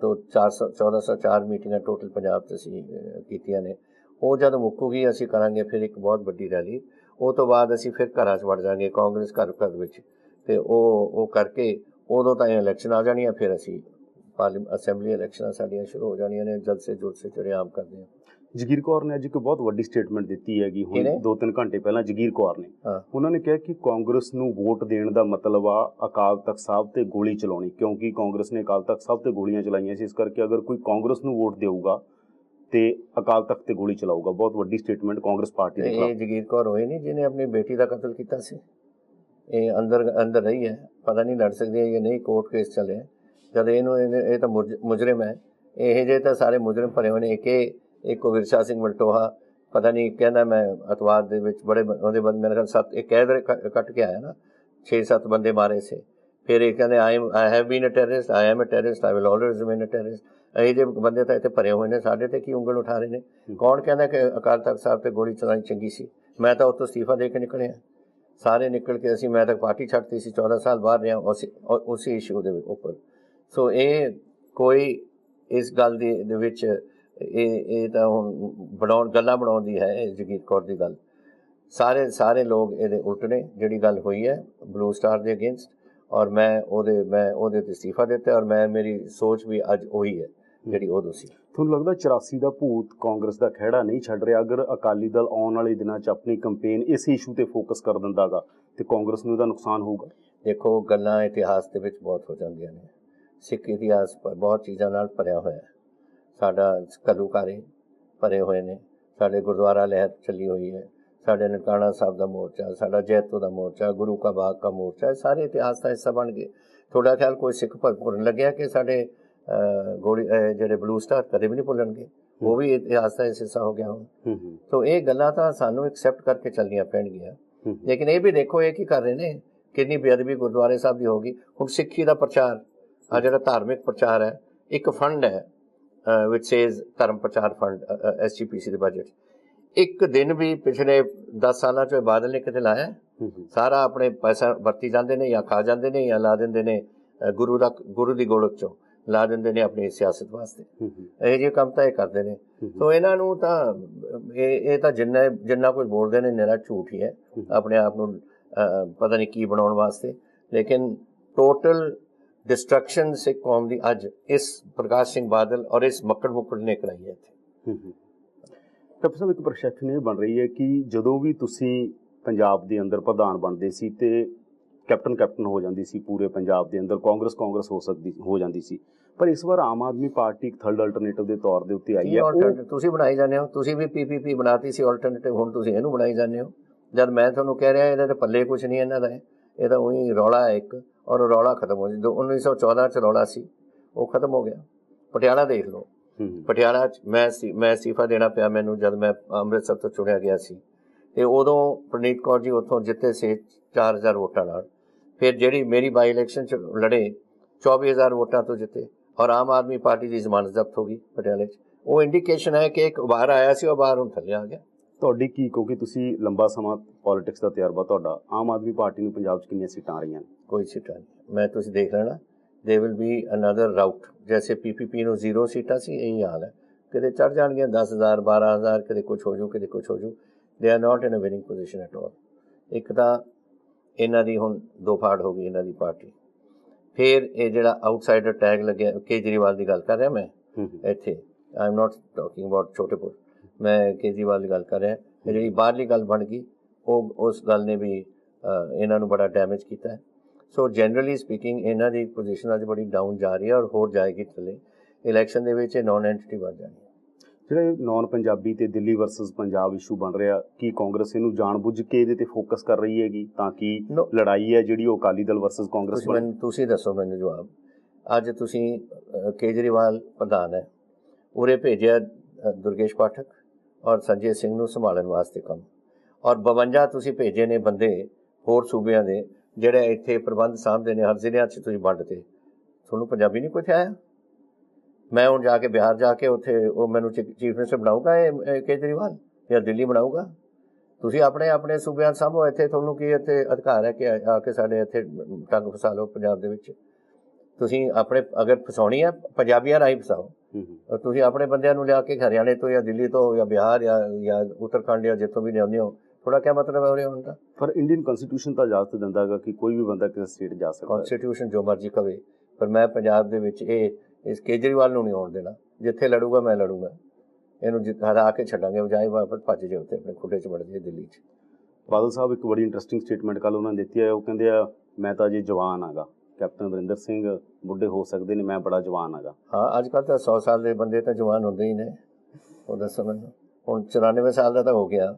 ਤੋਂ 400 1404 ਮੀਟਿੰਗਾਂ ਟੋਟਲ ਪੰਜਾਬ 'ਚ ਅਸੀਂ ਕੀਤੀਆਂ ਨੇ। ਉਹ ਜਦ ਮੁੱਕੂਗੀ ਅਸੀਂ ਕਰਾਂਗੇ ਫਿਰ ਇੱਕ ਬਹੁਤ ਵੱਡੀ ਰੈਲੀ। ਉਹ ਤੋਂ ਬਾਅਦ ਅਸੀਂ ਫਿਰ ਘਰਾਂ 'ਚ ਵੜ ਜਾਾਂਗੇ ਕਾਂਗਰਸ ਘਰ ਘਰ ਵਿੱਚ। ਤੇ ਉਹ ਉਹ ਕਰਕੇ ਉਦੋਂ ਤਾਂ ਇਲੈਕਸ਼ਨ ਆ ਜਾਣੀ ਆ ਫਿਰ ਅਸੀਂ ਪਾਰਲੀਮੈਂਟ ਅਸੈਂਬਲੀ ਇਲੈਕਸ਼ਨਾਂ ਸਾਡੀਆਂ ਸ਼ੁਰੂ ਹੋ ਜਾਣੀਆਂ ਨੇ ਜਲਦ ਸੇ ਜਲਦ ਸੇ ਜਿਹੜੇ ਆਮ ਕਰਦੇ ਹਾਂ ਜਗੀਰ ਕੌਰ ਨੇ ਅੱਜ ਇੱਕ ਬਹੁਤ ਵੱਡੀ ਸਟੇਟਮੈਂਟ ਦਿੱਤੀ ਹੈਗੀ ਹੁਣ ਕਿਹਨੇ? 2-3 ਘੰਟੇ ਪਹਿਲਾਂ ਜਗੀਰ ਕੌਰ ਨੇ। ਉਹਨਾਂ ਨੇ ਕਿਹਾ ਕਿ ਕਾਂਗਰਸ ਨੂੰ ਵੋਟ ਦੇਣ ਦਾ ਮਤਲਬ ਆ ਅਕਾਲ ਤਖਤ ਸਾਹਿਬ ਤੇ ਗੋਲੀ ਚਲਾਉਣੀ ਕਿਉਂਕਿ ਕਾਂਗਰਸ ਨੇ ਅਕਾਲ ਤਖਤ ਸਾਹਿਬ ਤੇ ਗੋਲੀਆਂ ਚਲਾਈਆਂ ਸੀ ਇਸ ਕਰਕੇ ਅਗਰ ਕੋਈ ਕਾਂਗਰਸ ਨੂੰ ਵੋਟ ਦੇਊਗਾ ਤੇ ਅਕਾਲ ਤਖਤ ਤੇ ਗੋਲੀ ਚਲਾਊਗਾ। ਬਹੁਤ ਵੱਡੀ ਸਟੇਟਮੈਂਟ ਕਾਂਗਰਸ ਪਾਰਟੀ ਦੇ ਖਿਲਾਫ ਇਹ ਜਗੀਰ ਕੌਰ ਹੋਈ ਨਹੀਂ ਜਿਹਨੇ ਆਪਣੀ ਬੇਟੀ ਦਾ ਕਤਲ ਕੀਤਾ ਸੀ। ਇਹ ਅੰਦਰ ਅੰਦਰ ਰਹੀ ਹੈ ਪਤਾ ਨਹੀਂ ਲੜ ਸਕਦੀ ਹੈ ਜਾਂ ਨਹੀਂ ਕੋਰਟ ਕੇਸ ਚੱਲੇ। ਜਦ ਇਹਨੂੰ ਇਹ ਤਾਂ ਮੁਜ- ਮੁਜਰਮ ਹੈ। ਇਹ ਜੇ ਤਾਂ ਸਾਰੇ ਮੁਜਰਮ ਭਰੇ ਹੋਏ ਨੇ ਇੱਕ ਇੱਕ ਉਹ ਵਿਰਸਾ ਸਿੰਘ ਮਲਟੋਹਾ, ਪਤਾ ਨਹੀਂ ਕਹਿੰਦਾ ਮੈਂ ਅਤਵਾਦ ਦੇ ਵਿੱਚ ਬੜੇ ਉਹਦੇ ਬੰਦੇ ਮੇਰੇ ਖਿਆਲ ਸੱਤ ਇੱਕ ਕੈਦ ਕ- ਕੱਟ ਕੇ ਆਇਆ ਨਾ 6-7 ਬੰਦੇ ਮਾਰੇ ਸੀ। ਫਿਰ ਇਹ ਕਹਿੰਦੇ I I have been a terrorist I am a terrorist I will always remain a terrorist ਇਹ ਜੇ ਬੰਦੇ ਤਾਂ ਇੱਥੇ ਭਰੇ ਹੋਏ ਨੇ, ਸਾਡੇ ਤੇ ਕੀ ਉਂਗਲ ਉਠਾ ਰਹੇ ਨੇ? ਕੌਣ ਕਹਿੰਦਾ ਕਿ ਅਕਾਲ ਤਖਤ ਸਾਹਿਬ ਤੇ ਗੋਲੀ ਚਲਾਣੀ ਚੰਗੀ ਸੀ? ਮੈਂ ਤਾਂ ਉੱਥੋਂ ਅਸਤੀਫਾ ਦੇ ਕੇ ਨਿਕਲਿਆ। ਸਾਰੇ ਨਿਕਲ ਕੇ ਅਸੀਂ, ਮੈਂ ਤਾਂ ਪਾਰਟੀ ਛੱਡਤੀ ਸੀ 14 ਸਾਲ ਬਾਹਰ ਰਿਹਾ, ਉਸ ਉਸੇ ਇਸ਼ੂ ਦੇ ਉੱਪਰ। ਸੋ ਇਹ ਕੋਈ ਇਸ ਗੱਲ ਦੇ ਦੇ ਵਿੱਚ ਇਹ ਇਹ ਤਾਂ ਹੁਣ ਬਣਾਉਣ ਗੱਲਾਂ ਬਣਾਉਣ ਦੀ ਹੈ ਇਹ ਜਗੀਰ ਕੌਰ ਦੀ ਗੱਲ। ਸਾਰੇ ਸਾਰੇ ਲੋਕ ਇਹਦੇ ਉਲਟ ਨੇ ਜਿਹੜੀ ਗੱਲ ਹੋਈ ਹੈ ਬਲੂ ਸਟਾਰ ਦੇ ਅਗੇਂਸਟ ਔਰ ਮੈਂ ਉਹਦੇ ਮੈਂ ਉਹਦੇ ਤੇ ਅਸਤੀਫਾ ਦਿੱਤਾ ਔਰ ਮੈਂ ਮੇਰੀ ਸੋਚ ਵੀ ਅੱਜ ਉਹੀ ਹੈ ਜਿਹੜੀ ਉਦੋਂ ਸੀ ਤੁਹਾਨੂੰ ਲੱਗਦਾ 84 ਦਾ ਭੂਤ ਕਾਂਗਰਸ ਦਾ ਖਹਿੜਾ ਨਹੀਂ ਛੱਡ ਰਿਹਾ? ਅਗਰ ਅਕਾਲੀ ਦਲ ਆਉਣ ਵਾਲੇ ਦਿਨਾਂ 'ਚ ਆਪਣੀ ਕੈਂਪੇਨ ਇਸ ਇਸ਼ੂ ਤੇ ਫੋਕਸ ਕਰ ਦਿੰਦਾਗਾ ਤੇ ਕਾਂਗਰਸ ਨੂੰ ਇਹਦਾ ਨੁਕਸਾਨ ਹੋਊਗਾ? ਦੇਖੋ ਗੱਲਾਂ ਇਤਿਹਾਸ ਦੇ ਵਿੱਚ ਬਹੁਤ ਹੋ ਜਾਂਦੀਆਂ ਨੇ। ਸਿੱਖ ਇਤਿਹਾਸ ਪਰ ਬਹੁਤ ਚੀਜ਼ਾਂ ਨਾਲ ਭਰਿਆ ਹੋਇਆ ਹੈ। ਸਾਡਾ ਘੱਲੂਘਾਰੇ ਭਰੇ ਹੋਏ ਨੇ। ਸਾਡੇ ਗੁਰਦੁਆਰਾ ਲਹਿਰ ਚੱਲੀ ਹੋਈ ਹੈ। ਸਾਡੇ ਨਨਕਾਣਾ ਸਾਹਿਬ ਦਾ ਮੋਰਚਾ ਸਾਡਾ ਜੈਤੋ ਦਾ ਮੋਰਚਾ ਗੁਰੂ ਕਾ ਬਾਗ ਦਾ ਮੋਰਚਾ ਸਾਰੇ ਇਤਿਹਾਸ ਦਾ ਹਿੱਸਾ ਬਣ ਗਏ। ਤੁਹਾਡਾ ਖਿਆਲ ਕੋਈ ਸਿੱਖ ਭੁੱਲਣ ਲੱਗਿਆ ਕਿ ਸਾਡੇ ਅਹ, ਜਿਹੜੇ ਬਲੂ ਸਟਾਰ ਕਦੇ ਵੀ ਨਹੀਂ ਭੁੱਲਣਗੇ? ਉਹ ਵੀ ਇਤਿਹਾਸ ਦਾ ਹਿੱਸਾ ਹੋ ਗਿਆ ਹੁਣ। ਸੋ ਇਹ ਗੱਲਾਂ ਤਾਂ ਸਾਨੂੰ ਐਕਸੈਪਟ ਕਰਕੇ ਚੱਲਣੀਆਂ ਪੈਣਗੀਆਂ। ਲੇਕਿਨ ਇਹ ਵੀ ਦੇਖੋ ਇਹ ਕੀ ਕਰ ਰਹੇ ਨੇ? ਕਿੰਨੀ ਬੇਅਦਬੀ ਗੁਰਦੁਆਰੇ ਸਾਹਿਬ ਦੀ ਹੋਗੀ ਹੁਣ ਸਿੱਖੀ ਦਾ ਪ੍ਰਚਾਰ ਆ ਜਿਹੜਾ ਧਾਰਮਿਕ ਪ੍ਰਚਾਰ ਹੈ ਇੱਕ ਫੰਡ ਹੈ। ਵਿਚ ਸੇਜ਼ ਧਰਮ ਪ੍ਰਚਾਰ ਫੰਡ ਐਸਜੀਪੀਸੀ ਦੇ ਬਜਟ ਇੱਕ ਦਿਨ ਵੀ ਪਿਛਲੇ 10 ਸਾਲਾਂ ਚ ਬਾਦਲ ਨੇ ਕਿਤੇ ਲਾਇਆ? ਸਾਰਾ ਆਪਣੇ ਪੈਸਾ ਵਰਤੀ ਜਾਂਦੇ ਨੇ ਜਾਂ ਖਾ ਜਾਂਦੇ ਨੇ ਜਾਂ ਲਾ ਦਿੰਦੇ ਨੇ ਗੁਰੂ ਦਾ ਗੁਰੂ ਦੀ ਗੋਲਕ ਚੋਂ ਲਾ ਦਿੰਦੇ ਨੇ ਆਪਣੀ ਸਿਆਸਤ ਵਾਸਤੇ। ਇਹ ਜਿਹੇ ਕੰਮ ਤਾਂ ਇਹ ਕਰਦੇ ਨੇ। ਸੋ ਇਹਨਾਂ ਨੂੰ ਤਾਂ ਇਹ ਇਹ ਤਾਂ ਜਿੰਨਾ ਜਿੰਨਾ ਕੁਝ ਬੋਲਦੇ ਨੇ ਨਿਰਾ ਝੂਠ ਹੀ ਹੈ। ਆਪਣੇ ਆਪ ਨੂੰ ਪਤਾ ਨਹੀਂ ਕੀ ਬਣਾਉਣ ਵਾਸਤੇ। ਲੇਕਿਨ ਟੋਟਲ ਡਿਸਟਰਕਸ਼ਨ ਸਿੱਖ ਕੌਮ ਦੀ ਅੱਜ ਇਸ ਪ੍ਰਕਾਸ਼ ਸਿੰਘ ਬਾਦਲ ਔਰ ਇਸ ਮੱਕੜ ਮੁੱਕੜ ਨੇ ਕਰਾਈ ਹੈ ਇੱਥੇ। ਡਾਕਟਰ ਸਾਹਿਬ ਇੱਕ ਪ੍ਰਸ਼ੈਪਸ਼ਨ ਇਹ ਬਣ ਰਹੀ ਹੈ ਕਿ ਜਦੋਂ ਵੀ ਤੁਸੀਂ ਪੰਜਾਬ ਦੇ ਅੰਦਰ ਪ੍ਰਧਾਨ ਬਣਦੇ ਸੀ ਤੇ ਕੈਪਟਨ ਕੈਪਟਨ ਹੋ ਜਾਂਦੀ ਸੀ ਪੂਰੇ ਪੰਜਾਬ ਦੇ ਅੰਦਰ ਕਾਂਗਰਸ ਕਾਂਗਰਸ ਹੋ ਸਕਦੀ ਹੋ ਜਾਂਦੀ ਸੀ ਪਰ ਇਸ ਵਾਰ ਆਮ ਆਦਮੀ ਪਾਰਟੀ ਇੱਕ ਥਰਡ ਅਲਟਰਨੇਟਿਵ ਦੇ ਤੌਰ ਦੇ ਉੱਤੇ ਆਈ ਹੈ ਤੁਸੀਂ ਬਣਾਈ ਜਾਂਦੇ ਹੋ ਤੁਸੀਂ ਵੀ ਪੀਪੀਪੀ ਬਣਾਤੀ ਸੀ ਆਲਟਰਨੇਟਿਵ ਹੁਣ ਤੁਸੀਂ ਇਹਨੂੰ ਬਣਾਈ ਜਾਂਦੇ ਹੋ ਜਦ ਮੈਂ ਤੁਹਾਨੂੰ ਕਹਿ ਰਿਹਾ ਇਹਦੇ ਤੇ ਪੱਲੇ ਕੁਝ ਨਹੀਂ ਇਹਨਾਂ ਦਾ ਇਹ ਤਾਂ ਉਹੀ ਰੌਲਾ ਹੈ ਇੱਕ ਔਰ ਰੌਲਾ ਖਤਮ ਹੋ ਜਦੋਂ 1914 ਚ ਰੌਲਾ ਸੀ ਉਹ ਖਤਮ ਹੋ ਗਿਆ। ਪਟਿਆਲਾ ਦੇਖ ਲਓ। ਪਟਿਆਲਾ ਚ ਮੈਂ ਸੀ ਮੈਂ ਅਸਤੀਫਾ ਦੇਣਾ ਪਿਆ ਮੈਨੂੰ ਜਦ ਮੈਂ ਅੰਮ੍ਰਿਤਸਰ ਤੋਂ ਚੁਣਿਆ ਗਿਆ ਸੀ। ਤੇ ਉਦੋਂ ਪ੍ਰਨੀਤ ਕੌਰ ਜੀ ਉੱਥੋਂ ਜਿੱਤੇ ਸੀ 4000 ਵੋਟਾਂ ਨਾਲ। ਫਿਰ ਜਿਹੜੀ ਮੇਰੀ ਬਾਈ ਇਲੈਕਸ਼ਨ ਚ ਲੜੇ 24000 ਵੋਟਾਂ ਤੋਂ ਜਿੱਤੇ ਔਰ ਆਮ ਆਦਮੀ ਪਾਰਟੀ ਦੀ ਜ਼ਮਾਨਤ ਜ਼ਬਤ ਹੋ ਗਈ ਪਟਿਆਲੇ ਚ। ਉਹ ਇੰਡੀਕੇਸ਼ਨ ਹੈ ਕਿ ਇੱਕ ਵਾਰ ਆਇਆ ਸੀ ਉਹ ਬਾਹਰ ਹੁਣ ਥੱਲੇ ਆ ਗਿਆ। ਤੁਹਾਡੀ ਕੀ ਕਿਉਂਕਿ ਤੁਸੀਂ ਲੰਬਾ ਸਮਾਂ ਪੋਲਿਟਿਕਸ ਦਾ ਤਜਰਬਾ ਤੁਹਾਡਾ ਆਮ ਆਦਮੀ ਪਾਰਟੀ ਨੂੰ ਪੰਜਾਬ 'ਚ ਕਿੰਨੀਆਂ ਸੀਟਾਂ ਆ ਰਹੀਆਂ ਕੋਈ ਸੀਟਾਂ ਨਹੀਂ। ਮੈਂ ਤੁਸੀਂ ਦੇਖ ਲੈਣਾ। There will be another rout ਜੈਸੇ ਪੀਪੀਪੀ ਨੂੰ ਜ਼ੀਰੋ ਸੀਟਾਂ ਸੀ ਇਹੀ ਹਾਲ ਹੈ। ਕਿਤੇ ਚੜ ਜਾਣਗੀਆਂ 10000 12000 ਕਿਤੇ ਕੁਝ ਹੋ ਜੂ ਕਿਤੇ ਕੁਝ ਹੋ ਜੂ they are not in a winning position at all ਇੱਕ ਤਾਂ ਇਹਨਾਂ ਦੀ ਹੁਣ ਦੋ ਫਾੜ ਹੋ ਗਈ ਇਹਨਾਂ ਦੀ ਪਾਰਟੀ। ਫਿਰ ਇਹ ਜਿਹੜਾ ਆਊਟਸਾਈਡਰ ਟੈਗ ਲੱਗਿਆ ਕੇਜਰੀਵਾਲ ਦੀ ਗੱਲ ਕਰ ਰਿਹਾ ਮੈਂ। ਇੱਥੇ। I am not talking about Chhotepur ਮੈਂ ਕੇਜਰੀਵਾਲ ਦੀ ਗੱਲ ਕਰ ਰਿਹਾ। ਜਿਹੜੀ ਬਾਹਰਲੀ ਗੱਲ ਬਣ ਗਈ ਉਹ ਉਸ ਗੱਲ ਨੇ ਵੀ ਇਹਨਾਂ ਨੂੰ ਬੜਾ ਡੈਮੇਜ ਕੀਤਾ ਹੈ। ਸੋ ਜਨਰਲੀ ਸਪੀਕਿੰਗ ਇਹਨਾਂ ਦੀ ਪੋਜੀਸ਼ਨ ਅੱਜ ਬੜੀ ਡਾਊਨ ਜਾ ਰਹੀ ਹੈ ਔਰ ਹੋਰ ਜਾਏਗੀ ਥੱਲੇ। ਇਲੈਕਸ਼ਨ ਦੇ ਵਿੱਚ ਇਹ ਨਾਨ ਐਂਟੀਟੀ ਬਣ ਜਾਣੀ ਹੈ। ਜਿਹੜਾ ਨਾਨ ਪੰਜਾਬੀ ਤੇ ਦਿੱਲੀ ਵਰਸਸ ਪੰਜਾਬ ਇਸ਼ੂ ਬਣ ਰਿਹਾ ਕੀ ਕਾਂਗਰਸ ਇਹਨੂੰ ਜਾਣਬੁੱਝ ਕੇ ਇਹਦੇ ਤੇ ਫੋਕਸ ਕਰ ਰਹੀ ਹੈਗੀ? ਤਾਂ ਕਿ. ਲੜਾਈ ਹੈ ਜਿਹੜੀ ਉਹ ਅਕਾਲੀ ਦਲ ਵਰਸਸ ਕਾਂਗਰਸ ਬਣੇ ਤੁਸੀਂ ਦੱਸੋ ਮੈਨੂੰ ਜਵਾਬ। ਅੱਜ ਤੁਸੀਂ ਕੇਜਰੀਵਾਲ ਪ੍ਰਧਾਨ ਹੈ। ਉਰੇ ਭੇਜਿਆ ਦੁਰਗੇਸ਼ ਪਾਠਕ। ਔਰ ਸੰਜੇ ਸਿੰਘ ਨੂੰ ਸੰਭਾਲਣ ਵਾਸਤੇ ਕੰਮ। ਔਰ 52 ਤੁਸੀਂ ਭੇਜੇ ਨੇ ਬੰਦੇ ਹੋਰ ਸੂਬਿਆਂ ਦੇ, ਜਿਹੜੇ ਇੱਥੇ ਪ੍ਰਬੰਧ ਸਾਂਭਦੇ ਨੇ, ਹਰ ਜ਼ਿਲ੍ਹਿਆਂ 'ਚ ਤੁਸੀਂ ਵੰਡਤੇ ਤੁਹਾਨੂੰ ਪੰਜਾਬੀ ਨਹੀਂ ਕੁਛ ਆਇਆ ਮੈਂ ਹੁਣ ਜਾ ਕੇ ਬਿਹਾਰ ਜਾ ਕੇ ਉੱਥੇ ਉਹ ਮੈਨੂੰ ਚੀਫ ਮਿਨਿਸਟਰ ਬਣਾਊਗਾ ਇਹ ਕੇਜਰੀਵਾਲ? ਜਾਂ ਦਿੱਲੀ ਬਣਾਊਗਾ? ਤੁਸੀਂ ਆਪਣੇ ਆਪਣੇ ਸੂਬਿਆਂ 'ਚ ਸਾਂਭੋ, ਇੱਥੇ ਤੁਹਾਨੂੰ ਕੀ ਇੱਥੇ ਅਧਿਕਾਰ ਹੈ ਕਿ ਆ ਕੇ ਸਾਡੇ ਇੱਥੇ ਟੰਗ ਫਸਾ ਲਓ ਪੰਜਾਬ ਦੇ ਵਿੱਚ? ਤੁਸੀਂ ਆਪਣੇ, ਅਗਰ ਫਸਾਉਣੀ ਹੈ, ਪੰਜਾਬੀਆਂ ਰਾਹੀਂ ਫਸਾਓ। ਤੁਸੀਂ ਆਪਣੇ ਬੰਦਿਆਂ ਨੂੰ ਲਿਆ ਕੇ ਹਰਿਆਣੇ ਤੋਂ ਜਾਂ ਦਿੱਲੀ ਤੋਂ ਜਾਂ ਬਿਹਾਰ ਜਾਂ ਜਾਂ ਉੱਤਰਾਖੰਡ ਜਾਂ ਜਿੱਥੋਂ ਵੀ ਲਿਆਉਂਦੇ ਹੋ ਥੋੜਾ ਕੀ ਮਤਲਬ ਹੈ ਉਰੇ ਹੁਣ ਦਾ? ਪਰ ਇੰਡੀਅਨ ਕਨਸਟੀਟਿਊਸ਼ਨ ਤਾਂ ਇਜਾਜ਼ਤ ਦਿੰਦਾ ਹੈਗਾ ਕਿ ਕੋਈ ਵੀ ਬੰਦਾ ਕਿਸੇ ਸਟੇਟ ਜਾ ਸਕਦਾ ਹੈ। ਕਨਸਟੀਟਿਊਸ਼ਨ ਜੋ ਮਰਜ਼ੀ ਕਵੇ ਪਰ ਮੈਂ ਪੰਜਾਬ ਦੇ ਵਿੱਚ ਇਹ ਇਸ ਕੇਜਰੀਵਾਲ ਨੂੰ ਨਹੀਂ ਆਉਣ ਦੇਣਾ। ਜਿੱਥੇ ਲੜੂਗਾ ਮੈਂ ਲੜੂਗਾ। ਇਹਨੂੰ ਜਿ- ਹਰਾ ਕੇ ਛੱਡਾਂਗੇ ਬਜਾਏ ਵਾਪਸ ਭੱਜ ਜੇ ਉੱਥੇ ਆਪਣੇ ਖੁੱਡੇ 'ਚ ਵੜ ਜੇ ਦਿੱਲੀ 'ਚ। ਬਾਦਲ ਸਾਹਿਬ ਇੱਕ ਬੜੀ ਇੰਟਰਸਟਿੰਗ ਸਟੇਟਮੈਂਟ ਕੱਲ ਉਹਨਾਂ ਨੇ ਦਿੱਤੀ ਹੈ। ਉਹ ਕਹਿੰਦੇ ਆ ਮੈਂ ਤਾਂ ਅਜੇ ਜਵਾਨ ਆਗਾ ਕੈਪਟਨ ਅਮਰਿੰਦਰ ਸਿੰਘ ਬੁੱਢੇ ਹੋ ਸਕਦੇ ਨੇ, ਮੈਂ ਬੜਾ ਜਵਾਨ ਹੈਗਾ। ਹਾਂ ਅੱਜ ਕੱਲ੍ਹ ਤਾਂ 100 ਸਾਲ ਦੇ ਬੰਦੇ ਤਾਂ ਜਵਾਨ ਹੁੰਦੇ ਹੀ ਨੇ। ਉਹ ਦੱਸੋ ਮੈਨੂੰ। ਹੁਣ 94 ਸਾਲ ਦਾ ਤਾਂ ਹੋ ਗਿਆ।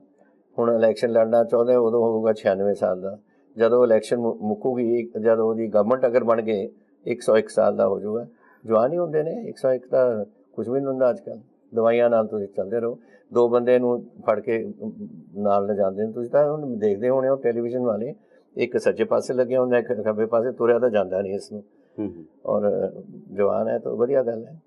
ਹੁਣ ਇਲੈਕਸ਼ਨ ਲੜਨਾ ਚਾਹੁੰਦੇ, ਉਦੋਂ ਹੋਊਗਾ 96 ਸਾਲ ਦਾ। ਜਦੋਂ ਇਲੈਕਸ਼ਨ ਮੁੱਕੂਗੀ, ਇੱਕ- ਜਦੋਂ ਉਹਦੀ ਗਵਰਨਮੈਂਟ ਅਗਰ ਬਣ ਗਏ 101 ਸਾਲ ਦਾ ਹੋ ਜਾਊਗਾ। ਜਵਾਨ ਹੀ ਹੁੰਦੇ ਨੇ 101 ਤਾਂ ਕੁਝ ਵੀ ਨਹੀਂ ਹੁੰਦਾ ਅੱਜ ਕੱਲ੍ਹ ਦਵਾਈਆਂ ਨਾਲ ਤੁਸੀਂ ਚੱਲਦੇ ਰਹੋ। ਦੋ ਬੰਦੇ ਨੂੰ ਫੜ ਕੇ ਨਾਲ ਲੈ ਜਾਂਦੇ ਨੇ। ਤੁਸੀਂ ਤਾਂ ਹੁਣ ਦੇਖਦੇ ਹੋਣੇ ਹੋ ਟੈਲੀਵਿਜ਼ਨ ਵਾਲੇ ਇੱਕ ਸੱਜੇ ਪਾਸੇ ਲੱਗਿਆ ਹੁੰਦਾ ਇੱਕ ਖੱਬੇ ਪਾਸੇ ਤੁਰਿਆ ਤਾਂ ਜਾਂਦਾ ਨਹੀਂ ਇਸ ਨੂੰ। ਔਰ ਜਵਾਨ ਹੈ ਤਾਂ ਵਧੀਆ ਗੱਲ ਹੈ।